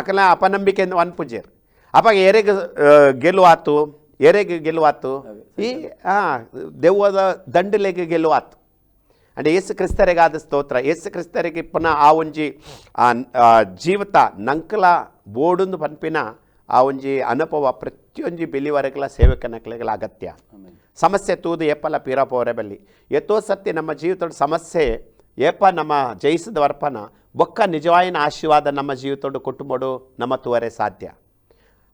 ಅಕಲ ಅಪನಂಬಿಕೆಯಿಂದ ಅನ್ಪುಜೇರು ಎರೆಗೆ ಗೆಲ್ಲು ಆತು ಎರೆಗೆ ಗೆಲುವಾತು ಈ ಆ ದೆವ್ವದ ದಂಡಲೆಗೆ ಗೆಲುವಾತು ಅಂಡ್ ಯೇಸು ಕ್ರಿಸ್ತರಿಗಾದ ಸ್ತೋತ್ರ. ಯೇಸು ಕ್ರಿಸ್ತರಿಗೆ ಪುನಃ ಆ ಒಂಜಿ ಜೀವಿತ ನಂಕಲ ಬೋಡೊಂದು ಪನ್ಪಿನ ಆ ಒಂಜಿ ಅನುಭವ ಪ್ರತಿಯೊಂಜಿ ಬೆಲಿವರೆಗಳ ಸೇವಕನಕಲೆಗಳ ಅಗತ್ಯ. ಸಮಸ್ಯೆ ತೂದು ಎಪ್ಪಲ ಪೀರಪೋರೆ ಬಲ್ಲಿ. ಎತ್ತೋ ಸತ್ಯ ನಮ್ಮ ಜೀವಿತದ ಸಮಸ್ಯೆ ಏಪ ನಮ್ಮ ಜಯಿಸಿದ ವರ್ಪನ ಬೊಕ್ಕ ನಿಜವಾಯಿನ ಆಶೀರ್ವಾದ ನಮ್ಮ ಜೀವಿತೋಡು ಕುಟುಂಬಡು ನಮ್ಮ ತೂವರೆ ಸಾಧ್ಯ.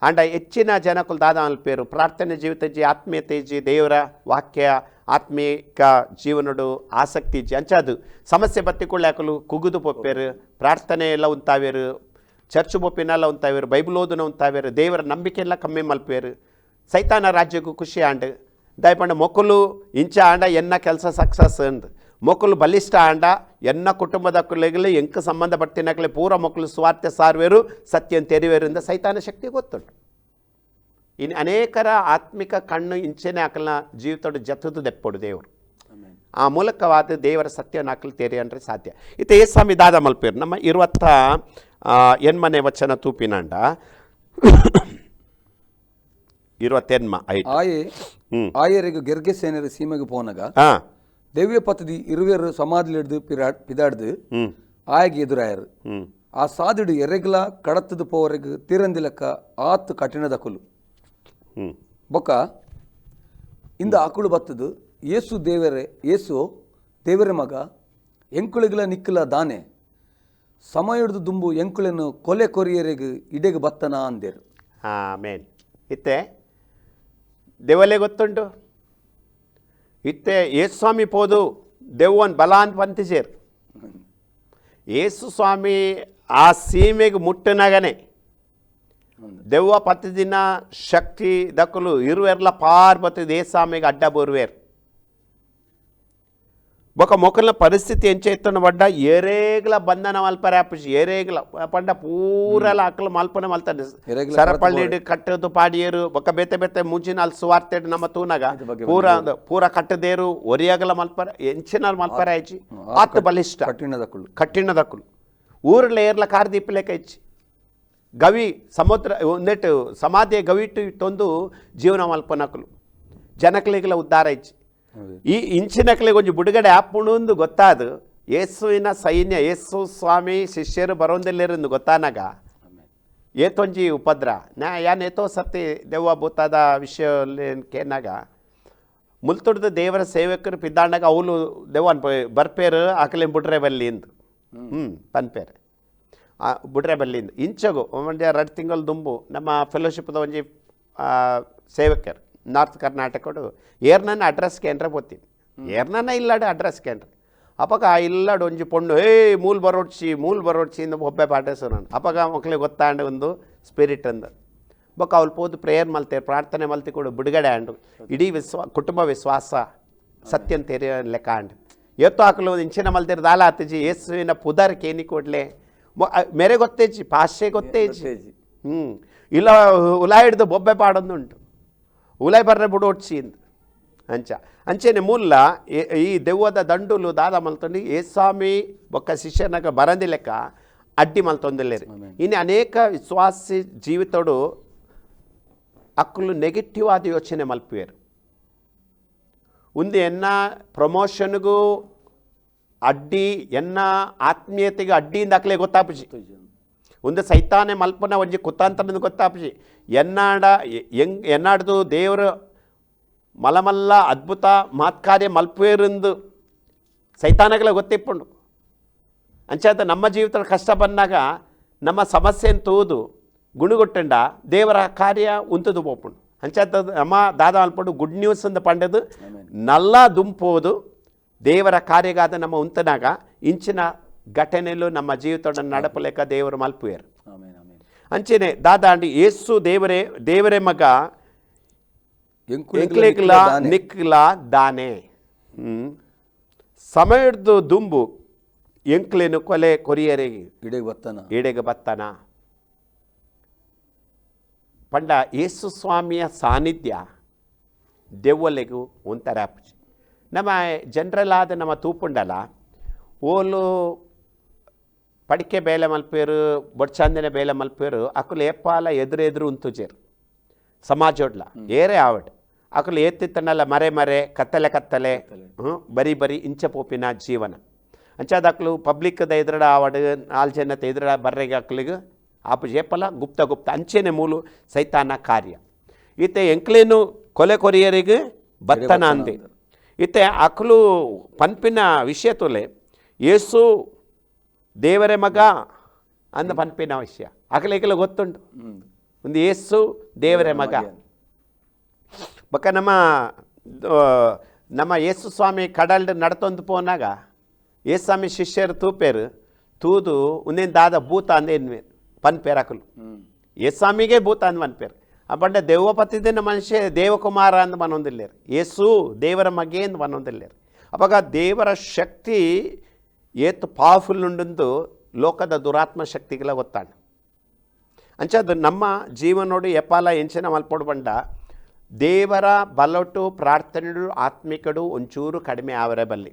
ಅಂಡ ಹೆಚ್ಚಿನ ಜನಕ್ಕೂ ದಾದ ಅಲ್ಪೇರು ಪ್ರಾರ್ಥನೆ ಜೀವಿತ ಜಿ ಆತ್ಮೀಯತೆ ಜಿ ದೇವರ ವಾಕ್ಯ ಆತ್ಮೀಕ ಜೀವನಡು ಆಸಕ್ತಿ ಜಿ ಅಂಚದು ಸಮಸ್ಯೆ ಬತ್ತಿಕೊಳ್ಳಾಕಲು ಕುಗುದು ಪೊಪ್ಪೇರು ಪ್ರಾರ್ಥನೆ ಎಲ್ಲ ಉಂತಾವೇರು ಚರ್ಚ್ ಬೊಪ್ಪಿನೆಲ್ಲ ಉಂತಾವೇರು ಬೈಬಲ್ ಓದನ ಉಂತಾವೇರು ದೇವರ ನಂಬಿಕೆ ಎಲ್ಲ ಕಮ್ಮಿ ಮಲ್ಪೇರು ಸೈತಾನ ರಾಜ್ಯಕ್ಕೂ ಖುಷಿ ಆಂಡ್ ದಯಪಂಡ ಮೊಕ್ಕಲು ಇಂಚ ಆಂಡ ಎನ್ನ ಕೆಲಸ ಸಕ್ಸಸ್ ಅಂದ್ ಮೊಕ್ಕಲು ಬಲಿಷ್ಠ ಆಂಡ ಎನ್ನ ಕುಟುಂಬದ ಕುಲೆಗಳು ಎಂಕ ಸಂಬಂಧ ಪಟ್ಟಿನಕಲೆ ಪೂರ ಮೊಕ್ಕಲು ಸ್ವಾರ್ಥ ಸಾರ್ವೇರು ಸತ್ಯಂ ತೆರಿವೇರಿಂದ ಸೈತಾನ ಶಕ್ತಿ ಗೊತ್ತುಂಟು ಇನ್ನು ಅನೇಕರ ಆತ್ಮಿಕ ಕಣ್ಣು ಇಂಚೆನೆ ಆಕಲ್ನ ಜೀವಿತೋಡು ಜತ್ತದು ದೆಪ್ಪೊಡು ದೇವರು ಆಮೆನ್ ಆ ಮೂಲಕವಾದ ದೇವರ ಸತ್ಯವನ್ನು ಹಾಕಲು ತೆರೆ ಅಂದರೆ ಸಾಧ್ಯ ಇತ್ತೆ ಏ ಸ್ವಾಮಿ ದಾದ ಮಲ್ಪೇರು ನಮ್ಮ ಇರುವತ್ತ ಆ, ಎನ್ಮನೆ ವಚನ ತೂಪಿನಂಡ ಇರುವತ್ತೆನ್ಮ ಐದು ಆಯೆ ಹ್ಮ್. ಆಯರಿಗೆ ಗೆರ್ಗೆ ಸೇನೆರ ಸೀಮೆಗೆ ಪೋನಗ ದೆವ್ಯ ಪತ್ತದಿ ಪಿರಾ ಪಿದಾಡ್ದು ಆಯ್ಗೆ ಆಯಗೆ ಎದುರಾಯರು. ಹ್ಞೂ ಆ ಸಾದಿಡು ಎರೆಗ್ಲ ಕಡತದ ಪೋವರೆಗ್ ತೀರಂದಿಲಕ್ಕ ಆತು ಕಠಿಣದ ಕುಲು. ಬೊಕ್ಕ ಇಂದ ಆಕುಳು ಬತ್ತದು ಏಸು ದೇವರೇ ಏಸು ದೇವರ ಮಗ ಎಂಕುಳಿಗಳ ನಿಕ್ಕಲ ದಾನೆ ಸಮಯ ಹಿಡಿದು ದುಂಬು ಎಂಕುಳೆನು ಕೊಲೆ ಕೊರಿಯರಿಗೆ ಇಡೆಗೆ ಬತ್ತನ ಅಂದೇರು. ಹಾಂ ಮೇನ್ ಇತ್ತೆ ದೇವಲೇ ಗೊತ್ತುಂಟು? ಇತ್ತೆ ಏಸು ಸ್ವಾಮಿ ಪೋದು ದೆವ್ವನ್ ಬಲ ಅಂತ ಪಂತಿಸೇರು ಏಸು ಸ್ವಾಮಿ ಆ ಸೀಮೆಗೆ ಮುಟ್ಟನಗನೆ ದೆವ್ವ ಪತ್ತು ದಿನ ಶಕ್ತಿ ದಕ್ಕಲು ಇರುವೆರ್ಲ ಪಾರ್ ಬತ್ತದ ಏ ಸ್ವಾಮಿಗೆ ಅಡ್ಡ ಬರುವೇರು ಬೊಕ ಮೊಕಲ್ನ ಪರಿಸ್ಥಿತಿ ಎಂಚ ಎತ್ತನ ಪಡ್ಡ ಏರೇಗ್ಲ ಬಂಧನ ಮಲ್ಪರೆ ಆಪುಜಿ ಏರೇಗ್ಲ ಪಂಡ ಪೂರೆಲ್ಲ ಅಕ್ಕಲು ಮಲ್ಪನೆ ಮಲ್ತಾನೆ ಎರೆಗ್ಲ ಸರಪಳ್ಳಿ ಕಟ್ಟದು ಪಾಡಿಯರು ಬೊಕ ಬೇತೆ ಬೇತೆ ಮುಂಚಿನ ಅಲ್ಲಿ ಸುವಾರ್ತೆಡ್ ನಮ್ಮ ತೂನಾಗ ಬಗ್ಗೆ ಪೂರ ಅದು ಪೂರ ಕಟ್ಟದೇರು ಒರಿಯಾಗಲ ಮಲ್ಪರೆ ಎಂಚಿನ ಮಲ್ಪರೆ ಆಯ್ಚಿ ಆತ್ ಬಲಿಷ್ಠ ಕಠಿಣದ ಕುಳು ಕಠಿಣದಕ್ಕುಲು ಊರ್ಲ ಏರ್ಲ ಕಾರ್ದೀಪಲೆಕ ಇಚ್ಚಿ ಗವಿ ಸಮುದ್ರ ಒಂದೆಟ್ಟು ಸಮಾಧಿಯ ಗವಿಟ್ಟು ಇಟ್ಟೊಂದು ಜೀವನ ಮಲ್ಪನಕಲು ಜನಕಲಿಗೆಲ್ಲ ಉದ್ಧಾರ ಇಚ್ಚಿ ಈ ಇಂಚಿನಕಲೆ ಕೊಂಚ ಬಿಡುಗಡೆ ಆಪುಣಂದು ಗೊತ್ತಾದು. ಯೇಸುವಿನ ಸೈನ್ಯ ಯೇಸು ಸ್ವಾಮಿ ಶಿಷ್ಯರು ಬರೋಂದಿಲ್ಲಿರಂದು ಗೊತ್ತಾನಾಗ? ಏತೊಂಜಿ ಉಪದ್ರ. ನಾ ಯಾನ್ ಏತೋ ಸತಿ ದೆವ್ವ ಭೂತಾದ ವಿಷಯ ಕೇನಾಗ? ಮುಲ್ತುಡ್ದು ದೇವರ ಸೇವಕರು ಪಿದ್ದಾಂಡಾಗ ಅವಳು ದೆವ್ವನ್ ಬರ್ಪೇರು ಆಕಲೆ ಬುಡ್ರೆ ಬಲ್ಲಿ ಇಂದು. ಹ್ಞೂ ಪನ್ಪೇರು ಆ, ಬಿಟ್ರೆ ಬಲ್ಲಿಂದ ಇಂಚಗು ಒಂದು ಎರಡು ತಿಂಗಳು ದುಂಬು ನಮ್ಮ ಫೆಲೋಶಿಪ್ದ ಒಂಜಿ ಸೇವಕರು ನಾರ್ತ್ ಕರ್ನಾಟಕಡು ಏರ್ನನ್ನ ಅಡ್ರೆಸ್ ಕೇಂದ್ರ ಬೋತೀನಿ ಏರ್ನನ್ನ ಇಲ್ಲಾಡು ಅಡ್ರೆಸ್ ಕೇಂದ್ರ ಅಪಗ ಆ ಇಲ್ಲಾಡು ಒಂಜಿ ಪೊಂಡು ಏ ಮೂಲ್ ಬರೋಡ್ಸಿ ಮೂಲ್ ಬರೋಡ್ಸಿ ಇಂದ ಒಬ್ಬೆ ಪಾಠಸು ನಾನು ಅಪಗ ಮಕ್ಳಿಗೆ ಗೊತ್ತಾಂಡ ಒಂದು ಸ್ಪಿರಿಟ್ ಅಂದು ಬೊಕ್ಕ ಅವ್ಳು ಪೋದು ಪ್ರೇಯರ್ ಮಲ್ತೇರು ಪ್ರಾರ್ಥನೆ ಮಲ್ತಿ ಕೊಡು ಬಿಡುಗಡೆ ಆಂಡು ಇಡೀ ವಿಶ್ವ ಕುಟುಂಬ ವಿಶ್ವಾಸ ಸತ್ಯನ್ ತೆರೆಯ ಲೆಕ್ಕ ಆಂಡು ಎತ್ತು ಹಾಕಲು ಇಂಚಿನ ಮಲ್ತಿರ್ ದಾಲ ಆತಿಜಿ ಯೇಸುವಿನ ಪುದರ್ ಕೇನಿ ಕೊಡ್ಲೆ ಮೊ- ಅ- ಮೇರೆ ಗೊತ್ತೇಜಿ ಭಾಷೆ ಗೊತ್ತೇಜಿ ಗೊತ್ತೇಜಿ. ಹ್ಞೂ ಇಲ್ಲ ಉಲಾ ಹಿಡ್ದು ಬೊಬ್ಬೆ ಪಾಡೊಂದುಂಟು ಉಲಾಯ್ ಬರ್ರೆ ಬಿಡು ಒಟ್ಸಿ ಇಂದು ಅಂಚ ಅಂಚೆನೆ ಮೂಲ ಈ- ಈ ದೆವ್ವದ ದಂಡುಲು ದಾದ ಮಲ್ತೊಂಡು ಏಸ್ವಾಮಿ ಬೊಕ್ಕ ಶಿಷ್ಯನಾಗ ಬರಂದಿ ಲೆಕ್ಕ ಅಡ್ಡಿ ಮಲ್ತೊಂದಿಲ್ಲೇರಿ ಇನ್ನು ಅನೇಕ ವಿಶ್ವಾಸಿ ಜೀವಿತಡು ಅಕ್ಕಲು ನೆಗೆಟಿವ್ ಆದ ಯೋಚನೆ ಮಲ್ಪುವೇರು ಒಂದು ಎನ್ನ ಪ್ರಮೋಷನ್ಗೂ ಅಡ್ಡಿ ಎನ್ನ ಆತ್ಮೀಯತೆಗೆ ಅಡ್ಡಿಯಿಂದ ಅಕ್ಲೆ ಗೊತ್ತಾಪುಜಿ ಒಂದು ಸೈತಾನೆ ಮಲ್ಪನ ಒಂಜಿ ಕುತಾಂತರದಿಂದ ಗೊತ್ತಾಪುಜಿ ಎನ್ನಾಡ ಎಂಗ್ ಎನ್ನಾಡ್ದು ದೇವರು ಮಲಮಲ್ಲ ಅದ್ಭುತ ಮಾತ್ಕಾರ್ಯ ಮಲ್ಪುವೇರಿಂದು ಸೈತಾನಗಳ ಗೊತ್ತಿಪ್ಪುಂಡು. ಅಂಚಾತ ನಮ್ಮ ಜೀವಿತದ ಕಷ್ಟ ಬಂದಾಗ ನಮ್ಮ ಸಮಸ್ಯೆಯನ್ನು ತೂದು ಗುಣಗೊಟ್ಟಂಡ ದೇವರ ಕಾರ್ಯ ಉಂತದು ಪೋಪುಂಡು. ಅಂಚಾತ ನಮ್ಮ ದಾದ ಅಲ್ಪಡು ಗುಡ್ ನ್ಯೂಸ್ ಅಂತ ಪಂಡದು ನಲ್ಲ ದುಂಪೋದು ದೇವರ ಕಾರ್ಯಗಾದ ನಮ್ಮ ಉಂತನಾಗ ಇಂಚಿನ ಘಟನೆಯಲ್ಲೂ ನಮ್ಮ ಜೀವಿತದ ನಡಪಲೇಕ ದೇವರು ಮಲ್ಪುವೇರು ಆಮೇನ್ ಆಮೇನ್ ಅಂಚೆನೆ ದಾದ ಅಂಡಿ ಏಸು ದೇವರೇ ದೇವರೇ ಮಗ ಎಂಕುಳಿಗಳ ಎಂಕ್ಲೇಕ್ಲ ನಿಕ್ಕಲ ದಾನೆ. ನಿಕ್ಲ ದಾನೆ ಹ್ಮ್. ಸಮಯದ್ದು ದುಂಬು ಎಂಕ್ಲೇನು ಕೊಲೆ ಕೊರಿಯರಿಗೆ ಇಡೆಗೆ ಬತ್ತನ ಎಡೆಗೆ ಬತ್ತನ ಪಂಡ ಯೇಸು ಸ್ವಾಮಿಯ ಸಾನ್ನಿಧ್ಯ ದೆವ್ವಲೆಗೂ ಒಂಥರ ಆಪುಜಿ ನಮ್ಮ ಜನರಲ್ ಆದ ನಮ್ಮ ತೂಪುಂಡಲ ಓಲು ಪಡಿಕೆ ಬೇಲೆ ಮಲ್ಪೇರು ಬೊಡ್ಚಂದನೆ ಬೇಲೆ ಮಲ್ಪೇರು ಅಕ್ಕಲು ಏಪಾಲ ಎದುರು ಎದುರು ಉಂತುಜೇರು ಸಮಾಜೋಡ್ಲ ಏರೇ ಆವಡ್ ಅಕಲು ಏತ್ತಿತ್ತನಲ್ಲ ಮರೆ ಮರೆ ಕತ್ತಲೆ ಕತ್ತಲೆ ಹ್ಮ್, ಬರಿ ಬರಿ ಇಂಚ ಪೋಪಿನ ಜೀವನ ಅಂಚಾದ ಅಕ್ಲು ಪಬ್ಲಿಕ್ದ ಎದುರಡ ಆವಡ್ ನಾಲ್ ಜನತೆ ಎದುರಡ ಬರ್ರೆಗೆ ಅಕ್ಲಿಗೆ ಆಪು ಜೇಪಲ ಗುಪ್ತ ಗುಪ್ತ ಅಂಚೆನೆ ಮೂಲು ಸೈತಾನ ಕಾರ್ಯ ಈತೆ ಎಂಕ್ಲೇನು ಕೊಲೆ ಕೊರಿಯರಿಗೆ ಬತ್ತನ ಅಂದೆ ಈತೆ ಅಕ್ಲು ಪನ್ಪಿನ ವಿಷಯ ತೊಲೆ ಏಸು ದೇವರೇ ಮಗ ಅಂದ ಪನ್ಪಿನ ವಿಷಯ ಅಕಲೇಕಲ ಗೊತ್ತುಂಟು ಹ್ಮ್. ಒಂದು ಏಸು ದೇವರೇ ಮಗ ಬೊಕ್ಕ ನಮ್ಮ ಆ, ನಮ್ಮ ಯೇಸು ಸ್ವಾಮಿ ಕಡಲ್ಡ್ ನಡ್ತೊಂದು ಪೋನಾಗ ಯೇಸು ಸ್ವಾಮಿ ಶಿಷ್ಯರು ತೂಪೇರು ತೂದು ಒಂದೇನು ದಾದ ಭೂತ ಅಂದೇನು ಪನ್ಪೇರು ಅಕಲು ಹ್ಮ್. ಯೇಸು ಸ್ವಾಮಿಗೆ ಭೂತ ಅಂದ್ ಪನ್ಪೇರು ಅಪ್ಪಂಡ ದೆವ್ವಪತ್ತಿದ್ದ ಮನುಷ್ಯ ದೇವಕುಮಾರ ಅಂದ್ ಮನೊಂದಿಲ್ಲೇರು ಯೇಸು ದೇವರ ಮಗೆ ಅಂದ್ ಮನೊಂದಿಲ್ಲೇರು ಅವಾಗ ದೇವರ ಶಕ್ತಿ ಏತ್ ಪವರ್ಫುಲ್ ಉಂಡಂದು ಲೋಕದ ದುರಾತ್ಮ ಶಕ್ತಿಗಳ ಒತ್ತಾಣ ಅಂಚದು ನಮ್ಮ ಜೀವನೋಡು ಎಪಾಲ ಎಂಚಿನ ಮಲ್ಪೊಡು ಬಂಡ, ದೇವರ ಬಲಟು ಪ್ರಾರ್ಥನೆಡು ಆತ್ಮಿಕಡು ಒಂಚೂರು ಕಡಿಮೆ ಆವರೆ ಬಲ್ಲಿ.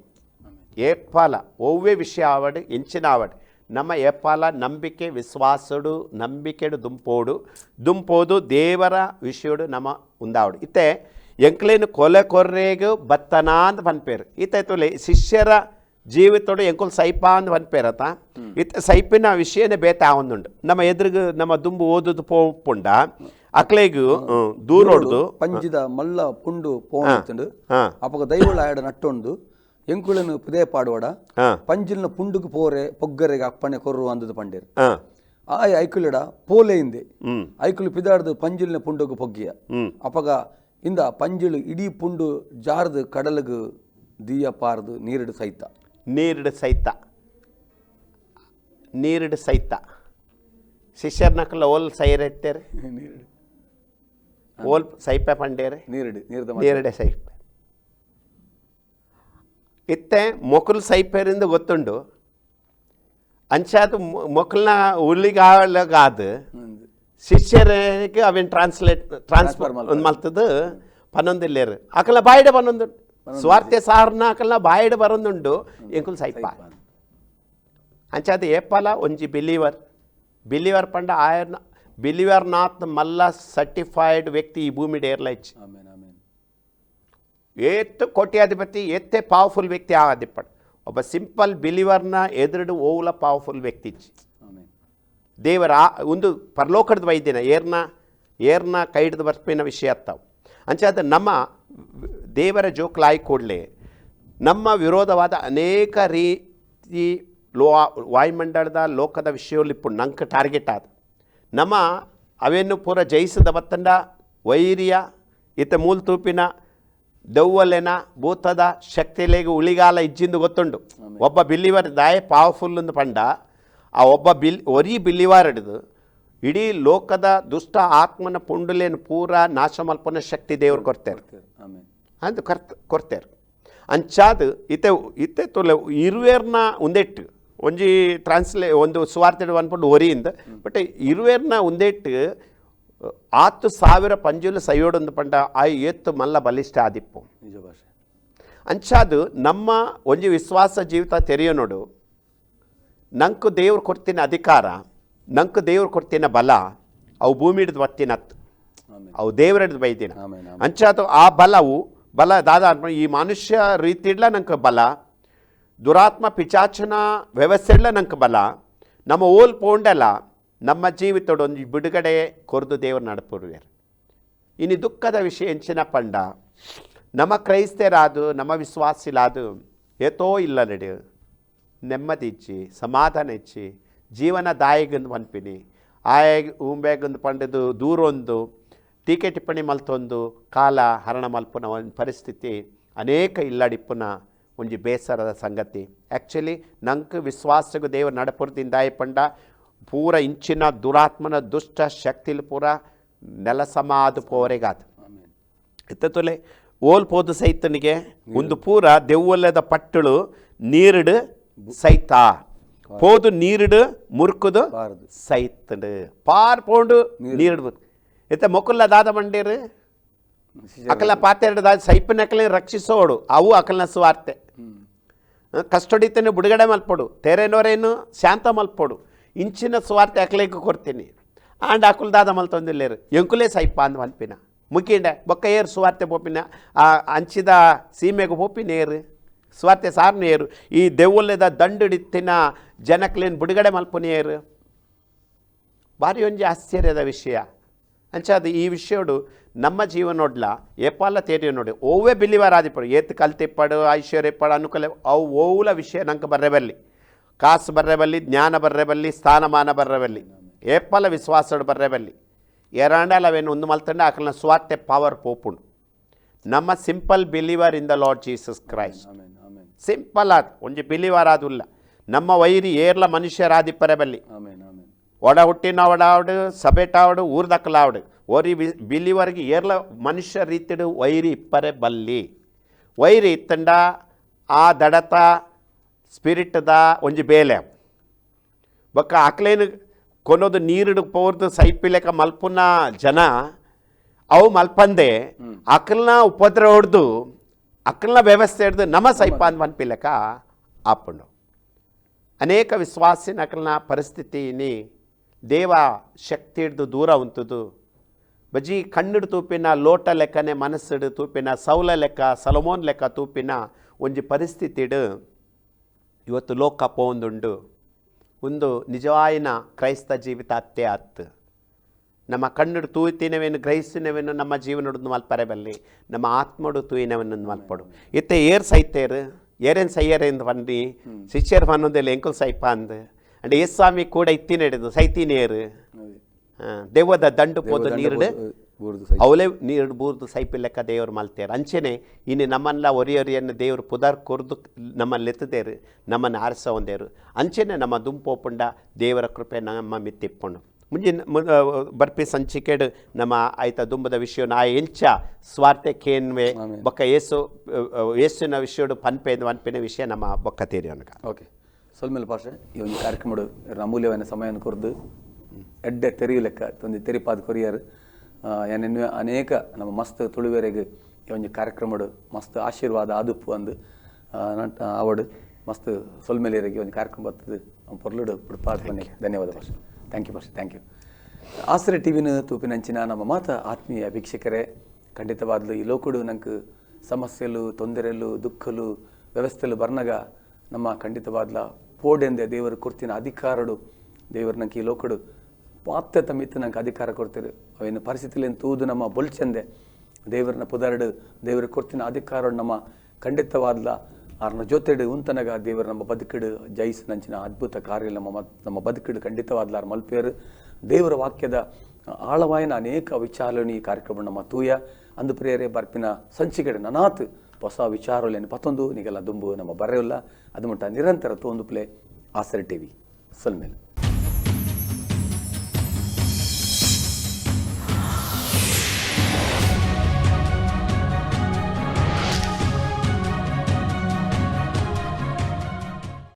ಏಪಾಲ ಒವ್ವೇ ವಿಷಯ ಆವಡು, ಎಂಚಿನ ಆವಡು. ನಮ್ಮ ಏಪಾಲ ನಂಬಿಕೆ, ವಿಶ್ವಾಸಡು, ನಂಬಿಕೆಡು ದುಂಪೋಡು. ದುಂಪೋದು ದೇವರ ವಿಷಯಡು ನಮ್ಮ ಉಂದಾವಡು. ಇತ್ತೆ, ಎಂಕ್ಲೇನು ಕೊಲೆ ಕೊರ್ರೆಗು ಬತ್ತನಾ ಅಂತ ಪನ್ಪೇರು. ಇತ್ತೆ ಶಿಷ್ಯರ ಜೀವಿತೋಡು ಎಂಕುಲ್ ಸೈಪ ಅಂತ. ಪನ್ಪೇರತ ಇತ್ತ ಸೈಪಿನ ವಿಷಯನೇ ಬೇತೆ ಆವೊಂದುಂಡು. ನಮ್ಮ ಎದುರುಗು ನಮ್ಮ ದುಂಬು ಓದುದು ಪೋಪುಂಡ ಅಕ್ಲೆಗು ದೂರ ಹೊಡೆದು. ಪಂಜಿದ ಮಲ್ಲ ಪುಂಡು ಪೋಂಡು ಅಪಗ ದೈವಳ ಆಡ ನಟ್ಟೊಂದು. ಎಂಕುಳನ್ನು ಪದೇ ಪಾಡುವಡ. ಪಂಜಿಲ್ನ ಪುಂಡುಗು ಪೋರೆ ಪೊಗ್ಗರೆಗೆ ಅಪ್ಪಣೆ ಕೊರ್ರು ಅಂದದು ಪಂಡೇರು. ಆಯ್ ಐಕುಲಿಡ ಪೋಲೆ ಹಿಂದೆ ಐಕುಲು ಪಿದಾಡ್ದು ಪಂಜಿಲ್ನ ಪುಂಡುಗು ಪೊಗ್ಗಿಯ. ಅಪಗ ಇಂದ ಪಂಜಿಳು ಇಡೀ ಪುಂಡು ಜಾರ್ದು ಕಡಲಗು ದೀಯ ಪಾರ್ದು ನೀರಿಡು ಸಹಿತ. ನೀರಿಡು ಸೈತ ನೀರಿಡು ಸೈತ ನಕಲ ಓಲ್ ಸೈರೆತ್ತೇರೆ ನೀರಿಡು. ಓಲ್ ಸೈಪೆ ಪಂಡೇರಿ? ನೀರಿಡು ನೀರ್ದ ನೀರಿಡೆ ಸೈಪೆ ಇತ್ತೆ ಮೊಕಲ್ ಸೈಪೇರಿಂದ ಗೊತ್ತುಂಡು. ಅಂಚಾದ ಮೊಕಲ್ನ ಉಳ್ಳಿಗಾಳಗಾದ ಶಿಷ್ಯರಿಗೆ ಅವೇನು ಟ್ರಾನ್ಸ್ಲೇಟ್ ಟ್ರಾನ್ಸ್ಫರ್ ಒಂದು ಮಲ್ತದು? ಪನ್ನೊಂದಿಲ್ಲೇರು ಅಕಲ ಬಾಯಿಡೆ ಪನ್ನೊಂದು. ಸ್ವಾರ್ಥ್ಯ ಸಾರ್ನ ಅಕಲ್ನ ಬಾಯಿಡೆ ಬರೊಂದುಂಡು ಎಂಕುಲ್ ಸೈಪ ಅಂಚಾದ ಏಪಲ ಒಂಜಿ ಬಿಲೀವರ್ ಬಿಲೀವರ್ ಪಂಡ ಆಯರ್ನ ಬಿಲೀವರ್ ನಾತ್ ಮಲ್ಲ ಸರ್ಟಿಫೈಡ್ ವ್ಯಕ್ತಿ ಈ ಭೂಮಿ ಡೇರ್ಲೈಚ್ ಆಮೇನ್ ಆಮೇನ್ ಏತ್ತು ಕೋಟ್ಯಾಧಿಪತಿ ಎತ್ತೆ ಪವರ್ಫುಲ್ ವ್ಯಕ್ತಿ ಆದಿಪ್ಪಡು ಒಬ್ಬ ಸಿಂಪಲ್ ಬಿಲಿವರ್ನ ಎದುರುಡು ಓವುಲ ಪವರ್ಫುಲ್ ವ್ಯಕ್ತಿ ಇಜ್ಜಿ ಆಮೇನ್ ದೇವರ ಆ- ಒಂದು ಪರಲೋಕದ ವೈದ್ಯನ ಏರ್ನ ಏರ್ನ ಕೈಡ್ದು ಬರ್ಪಿನ ವಿಷಯ ಅತ್ತಾವು ಅಂಚಾದ ನಮ್ಮ ದೇವರ ಜೋಕ್ಲಾಯಿ ಕೂಡಲೆ ನಮ್ಮ ವಿರೋಧವಾದ ಅನೇಕ ರೀತಿ ಲೋ ವಾಯುಮಂಡಲದ ಲೋಕದ ವಿಷಯದಲ್ಲಿ ಇಪ್ಪು ನಂಕ ಟಾರ್ಗೆಟ್ ಆದ. ನಮ್ಮ ಅವೇನು ಪೂರ ಜಯಿಸದ ಬತ್ತಂಡ ವೈರಿಯ ಇತ ಮೂಲ್ ತೂಪಿನ ಭೂತದ ಶಕ್ತಿಲೆಗೆ ಉಳಿಗಾಲ ಇಜ್ಜಿಂದು ಗೊತ್ತುಂಡು. ಒಬ್ಬ ಬಿಲ್ಲಿವರ್ ದಾಯ ಪವರ್ಫುಲ್ ಪಂಡ ಆ ಒಬ್ಬ ಬಿಲ್ ಒರಿ ಬಿಲ್ಲಿವಾರ್ ಹಿಡಿದು ಇಡೀ ಲೋಕದ ದುಷ್ಟ ಆತ್ಮನ ಪುಂಡಲೇನು ಪೂರ ನಾಶ ಮಲ್ಪನ ಶಕ್ತಿ ದೇವ್ರು ಕೊಡ್ತಾರೆ. ಅಂದು ಕರ್ತ ಕೊಡ್ತೇರು. ಅಂಚಾದ ಇತೆ ಇತ್ತೆ ತೊಲೆ ಇರುವೇರ್ನ ಒಂದೆಟ್ಟು ಒಂಜಿ ಟ್ರಾನ್ಸ್ಲೇ ಒಂದು ಸುವಾರ್ತೆ ಅನ್ಪುಂಡು ಒರಿಯಿಂದ ಬಟ್ ಇರುವೇರ್ನ ಒಂದೆಟ್ಟು ಆತ್ ಸಾವಿರ ಪಂಜುಲು ಸೈಯೋಡೊಂದು ಪಂಡ ಆ ಎತ್ತು ಮಲ್ಲ ಬಲಿಷ್ಠ ಆದಿಪ್ಪು. ನಿಜ ಭಾಷೆ. ಅಂಚಾದು ನಮ್ಮ ಒಂಜಿ ವಿಶ್ವಾಸ ಜೀವಿತ ತೆರೆಯೋ ನೋಡು ನಂಕು ದೇವ್ರು ಕೊಡ್ತಿನ ಅಧಿಕಾರ ನಂಕು ದೇವ್ರು ಕೊಡ್ತಿನ ಬಲ ಅವು ಭೂಮಿ ಹಿಡಿದು ಬತ್ತಿನತ್ತು ಆಮೇನ್ ಅವು ದೇವ್ರ ಹಿಡಿದು ಬೈದಿನ ಅಂಚಾತು ಆ ಬಲವು ಬಲ ದಾದ ಈ ಮನುಷ್ಯ ರೀತಿಡ್ಲ ನಂಗೆ ಬಲ ದುರಾತ್ಮ ಪಿಚಾಚನ ವ್ಯವಸ್ಥೆಡ್ಲ ನಂಗೆ ಬಲ ನಮ್ಮ ಓಲ್ ಪೋಂಡಲ ನಮ್ಮ ಜೀವಿತೋಡು ಒಂದು ಬಿಡುಗಡೆ ಕೊರ್ದು ದೇವರು ನಡಪುರುವೇರು ಇನ್ನು ದುಃಖದ ವಿಷಯ ಎಂಚಿನ ಪಂಡ ನಮ್ಮ ಕ್ರೈಸ್ತರಾದು ನಮ್ಮ ವಿಶ್ವಾಸಿಲಾದು ಏತೋ ಇಲ್ಲ ನಡೆಯು. ನೆಮ್ಮದಿ ಇಚ್ಚಿ ಸಮಾಧಾನ ಇಚ್ಚಿ ಜೀವನ ದಾಯಿಗಂದು ಪನ್ಪಿನಿ ಆಯ ಉಂಬೆಗಂದು ಪಂಡದು ದೂರೊಂದು ಟೀಕೆ ಟಿಪ್ಪಣಿ ಮಲ್ತೊಂದು ಕಾಲ ಹರಣ ಮಲ್ಪುನ ಒಂದು ಪರಿಸ್ಥಿತಿ ಅನೇಕ ಇಲ್ಲಡಿಪ್ಪುನ ಒಂಜಿ ಬೇಸರದ ಸಂಗತಿ. ಆ್ಯಕ್ಚುಲಿ ನಂಗೆ ವಿಶ್ವಾಸಗೂ ದೇವರು ನಡಪುರದಿಂದ ಪಂಡ ಪೂರ ಇಂಚಿನ ದುರಾತ್ಮನ ದುಷ್ಟ ಶಕ್ತಿಲು ಪೂರ ನೆಲಸಮಾದು ಪೋರೆಗಾದ. ಆಮೇನ್ ಎತ್ತತೊಲೆ ಓಲ್ ಪೋದು ಸೈತನಿಗೆ ಒಂದು ಪೂರ ದೆವ್ವಲ್ಲದ ಪಟ್ಟಳು ನೀರಿಡು ಸೈತ. ಪೋದು நீரிடு முறுக்குது பார் ಪಾರ್ ಪೋಂಡು ನೀರಿಡು. ಇತ್ತೆ ಮೊಕುಲ್ಲ ದಾದ ಮಂಡೇರು? ಅಕಲ ಪಾತೆರಡು ದಾದ ಸೈಪಿನ ಅಕಲ ರಕ್ಷಿಸೋಡು. ಅವು ಅಕಲ್ನ ಸುವಾರ್ತೆ. ಕಷ್ಟಡಿತೇನೆ ಬಿಡುಗಡೆ ಮಲ್ಪಡು. ತೆರೆನೋರೇನು ಶಾಂತ ಮಲ್ಪಡು. ಇಂಚಿನ ಸ್ವಾರ್ಥ ಅಕಲೇಗೆ ಕೊಡ್ತೀನಿ. ಆಂಡ ಅಕುಲ್ ದಾದ ಮಲ್ತೊಂದಿಲ್ಲೇರು. ಎಂಕುಲೇ ಸೈಪ ಅಂದ್ ಮಲ್ಪಿನ. ಮುಖಿಂಡೆ ಬೊಕ್ಕ ಏರು ಸ್ವಾರ್ತೆ ಪೋಪಿನ ಆ ಅಂಚಿದ ಸೀಮೆಗೆ ಪೋಪಿನ ಏರು ಸ್ವಾರ್ತೆ ಸಾರ್ನ ಏರು ಈ ದೆವ್ವಲೆದ ದಂಡಿಡಿತ್ತಿನ ಜನಕ್ಲೇನು ಬಿಡುಗಡೆ ಮಲ್ಪುನಿಯರು. ಭಾರಿ ಒಂಜಿ ಆಶ್ಚರ್ಯದ ವಿಷಯ. ಅಂಚಾದ ಈ ವಿಷಯಡು ನಮ್ಮ ಜೀವನೊಡ್ಲ ಏಪಾಲ ತೇರಿ ನೋಡಿ ಓವೇ ಬಿಲಿವಾರ ಆದಿಪಡು, ಏತ್ ಕಲ್ತಿಪ್ಪಡು ಐಶ್ವರ್ಯ ಇಪ್ಪಡು ಅನುಕೂಲ, ಅವು ಓವುಲ ವಿಷಯ ನಂಗೆ ಬರ್ರೆ ಬಲ್ಲಿ. ಕಾಸು ಬರ್ರೆ ಬಲ್ಲಿ, ಜ್ಞಾನ ಬರ್ರೆ ಬಲ್ಲಿ, ಸ್ಥಾನಮಾನ ಬರ್ರೆ ಬಲ್ಲಿ, ಏಪಾಲ ವಿಶ್ವಾಸಡು ಬರ್ರೆ ಬಲ್ಲಿ. ಒಂದು ಮಲ್ತಂಡ ಆಕಲ್ನ ಸ್ವಾರ್ತೆ ಪವರ್ ಪೋಪುಂಡು. ನಮ್ಮ simple believer in the lord Jesus Christ simple ಆದ್ ಒಂಜಿ ಬಿಲೀವರ್ ಉಲ್ಲ ನಮ್ಮ ವೈರಿ ಏರ್ಲ ಮನುಷ್ಯರಾದಿಪ್ಪರೆ ಬಲ್ಲಿ ಒಡ ಹುಟ್ಟಿನ ಒಡ ಹುಟ್ಟಿನವಡಾವಡು ಸಬೇಟಾವಡು ಊರ್ದಕ್ಕಲಾವಡು ಓರಿ ಬಿ ಬಿಲಿವರೆಗೆ ಏರ್ಲ ಮನುಷ್ಯ ರೀತಿಡು ವೈರಿ ಇಪ್ಪರೆ ಬಲ್ಲಿ ವೈರಿ ಇತ್ತಂಡ ಆ ದಡತ ಸ್ಪಿರಿಟ್ದ ಒಂಜಿ ಬೇಲೆ. ಬೊಕ್ಕ ಆಕ್ಲೇನು ಕೊನೋದು ನೀರಿಡು ಪೋರ್ದು ಸೈಪಿಲೆಕ ಮಲ್ಪುನ ಜನ ಅವು ಮಲ್ಪಂದೆ ಅಕಲ್ನ ಉಪದ್ರ ಹೊಡೆದು ಅಕಲ್ನ ವ್ಯವಸ್ಥೆ ಹಿಡ್ದು ನಮ ಸೈಪ ಅಂತ ಮನ್ಪಿಲೆಕ ಆಪುಂಡು ಅನೇಕ ವಿಶ್ವಾಸಿನ ಅಕಲ್ನ ಪರಿಸ್ಥಿತಿನಿ ದೇವ ಶಕ್ತಿ ಹಿಡ್ದು ದೂರ ಉಂತುದು ಬಜಿ ಕಣ್ಣಿಡು ತೂಪಿನ ಲೋಟ ಲೆಕ್ಕನೆ ಮನಸ್ಸಿಡು ತೂಪಿನ ಸೌಲ ಲೆಕ್ಕ ಸಲಮೋನ್ ಲೆಕ್ಕ ತೂಪಿನ ಒಂಜಿ ಪರಿಸ್ಥಿತಿಡು ಇವತ್ತು ಲೋಕ ಪೋಂದುಂಡು ಒಂದು ನಿಜವಾಯಿನ ಕ್ರೈಸ್ತ ಜೀವಿತ ಅತ್ತೆ ಆತ್ ನಮ್ಮ ಕಣ್ಣುಡು ತೂಯ್ತೀನವೇನು ಗ್ರಹಿಸಿನವೇನು ನಮ್ಮ ಜೀವನೋಡು ಮಲ್ಪರೆ ಬಲ್ಲಿ ನಮ್ಮ ಆತ್ಮಡು ತೂಯಿನವನ್ನು ಮಲ್ಪಡು ಇತ್ತೆ ಏರ್ ಸೈತೇರು ಏರೇನು ಸೈಯರ್ ಎಂದು ಬಂದು ಶಿಷ್ಯರು ಬಂದೊಂದಿಲ್ಲ ಎಂಕುಲ್ ಸೈಪ ಅಂದ್. ಅಂಡ್ ಏ ಸ್ವಾಮಿ ಕೂಡ ಇತ್ತಿನ ಹಿಡಿದು ಸೈತಿನೇರು. ದೇವದ ದೆವ್ವದ ದಂಡು ಪೋದು ನೀರು ನೀರುಡು ಅವಲೇ ನೀರು ಬೂರ್ದು ಸೈಪಿಲ್ಲಕ್ಕ ದೇವರು ಮಲ್ತೇರು. ಅಂಚೆನೆ ಇನ್ನು ನಮ್ಮನ್ನ ಒರಿಯೊರಿಯನ್ನು ದೇವರು ಪುದರ್ ಕೊರ್ದು ನಮ್ಮಲ್ಲಿ ಎತ್ತದೇರು ನಮ್ಮನ್ನು ಆರಿಸ ಒಂದೇರು. ಅಂಚೆನೆ ನಮ್ಮ ದುಂಪೋಪುಂಡ ದೇವರ ಕೃಪೆ ನಮ್ಮ ಮಿತ್ತಿಪ್ಪುಂಡು. ಮುಂಜಿನ ಬರ್ಪಿ ಸಂಚಿಕೆಡ್ ನಮ್ಮ ಆಯ್ತ ದುಂಬದ ವಿಷಯ ನಾ ಎಂಚ ಸ್ವಾರ್ಥೆ ಕೇನ್ವೆ. ಬೊಕ್ಕ ಏಸು ಏಸುನ ವಿಷಯಡು ಪನ್ಪೆ ಪನ್ಪಿನ ವಿಷಯ ನಮ್ಮ ಬೊಕ್ಕ ತೀರಿ ಅನ್ಕ ಓಕೆ. ಸೊಲ್ಮೇಲೆ ಪಾಷೆ ಈ ಒಂದು ಕಾರ್ಯಕ್ರಮಡು ಅಮೂಲ್ಯವಾದ ಸಮಯವನ್ನು ಕೊರ್ದು ಎಡ್ಡೆ ತೆರಿಯು ಲೆಕ್ಕ ಒಂದು ತೆರಿಪಾದ ಕೊರಿಯರ್ ಏನೇನು ಅನೇಕ ನಮ್ಮ ಮಸ್ತ್ ತುಳುವೆರೆಗೆ ಈ ಒಂದು ಕಾರ್ಯಕ್ರಮಡು ಮಸ್ತ್ ಆಶೀರ್ವಾದ ಆದುಪ್ಪು ಅಂದು ಅವಡು ಮಸ್ತ್ ಸೊಲ್ಮೇಲೆಯರಿಗೆ ಒಂದು ಕಾರ್ಯಕ್ರಮ ಬರ್ತದೆ. ಪೊರ್ಲುಡು ಕೊನೆಗೆ ಧನ್ಯವಾದ ಭಾಷೆ ಥ್ಯಾಂಕ್ ಯು ಭಾಷೆ ಥ್ಯಾಂಕ್ ಯು ಆಸರೆ ಟಿವಿನ ತೂಪಿನಂಚಿನ ನಮ್ಮ ಮಾತ ಆತ್ಮೀಯ ವೀಕ್ಷಕರೇ ಖಂಡಿತವಾದ್ಲು ಈ ಲೋಕಡು ನಂಗೆ ಸಮಸ್ಯೆಲು, ತೊಂದರೆಲು, ದುಃಖಲು, ವ್ಯವಸ್ಥೆಲು ಬರ್ನಗ ನಮ್ಮ ಖಂಡಿತವಾದ್ಲ ಪೋಡೆಂದೆ ದೇವರು ಕೊರ್ತಿನ ಅಧಿಕಾರಡು, ದೇವರು ನಂಗೆ ಈ ಲೋಕಡು ಪಾತ್ಯ ತಮ್ಮಿತ್ತು ನಂಗೆ ಅಧಿಕಾರ ಕೊಡ್ತೀರಿ ಅವೇನು ಪರಿಸ್ಥಿತಿಲಿ ತೂದು ನಮ್ಮ ಬೊಲ್ಚಂದೆ, ದೇವರನ್ನ ಪುದರಡು, ದೇವರ ಕೊರ್ತಿನ ಅಧಿಕಾರ ನಮ್ಮ ಖಂಡಿತವಾದ್ಲ ಆರ್ನ ಜೊತೆಡು ಉಂತನಗ ದೇವರು ನಮ್ಮ ಬದುಕಿಡು ಜೈಸ್ ನಂಚಿನ ಅದ್ಭುತ ಕಾರ್ಯ ನಮ್ಮ ನಮ್ಮ ಬದುಕಿಡು ಖಂಡಿತವಾದ್ಲಾರ ಮಲ್ಪೇರು ದೇವರ ವಾಕ್ಯದ ಆಳವಾಯಿನ ಅನೇಕ ವಿಚಾರಣೆ ಈ ಕಾರ್ಯಕ್ರಮ ನಮ್ಮ ತೂಯ. ಅಂದು ಪ್ರಿಯರೇ, ಬರ್ಪಿನ ಸಂಚಿಕೆಡೆ ನನಾತ್ ಹೊಸ ವಿಚಾರಗಳೇನು ಪತ್ತೊಂದು, ನಿಗಲ್ಲ ದುಂಬು ನಮ್ಮ ಬರೆಯಲ್ಲ. ಅದು ಮಟ್ಟ ನಿರಂತರ ತೋಂದು ಪ್ಲೇ ಆಸರೆ ಟಿವಿ, ಸಲ್ಮೇಲೆ.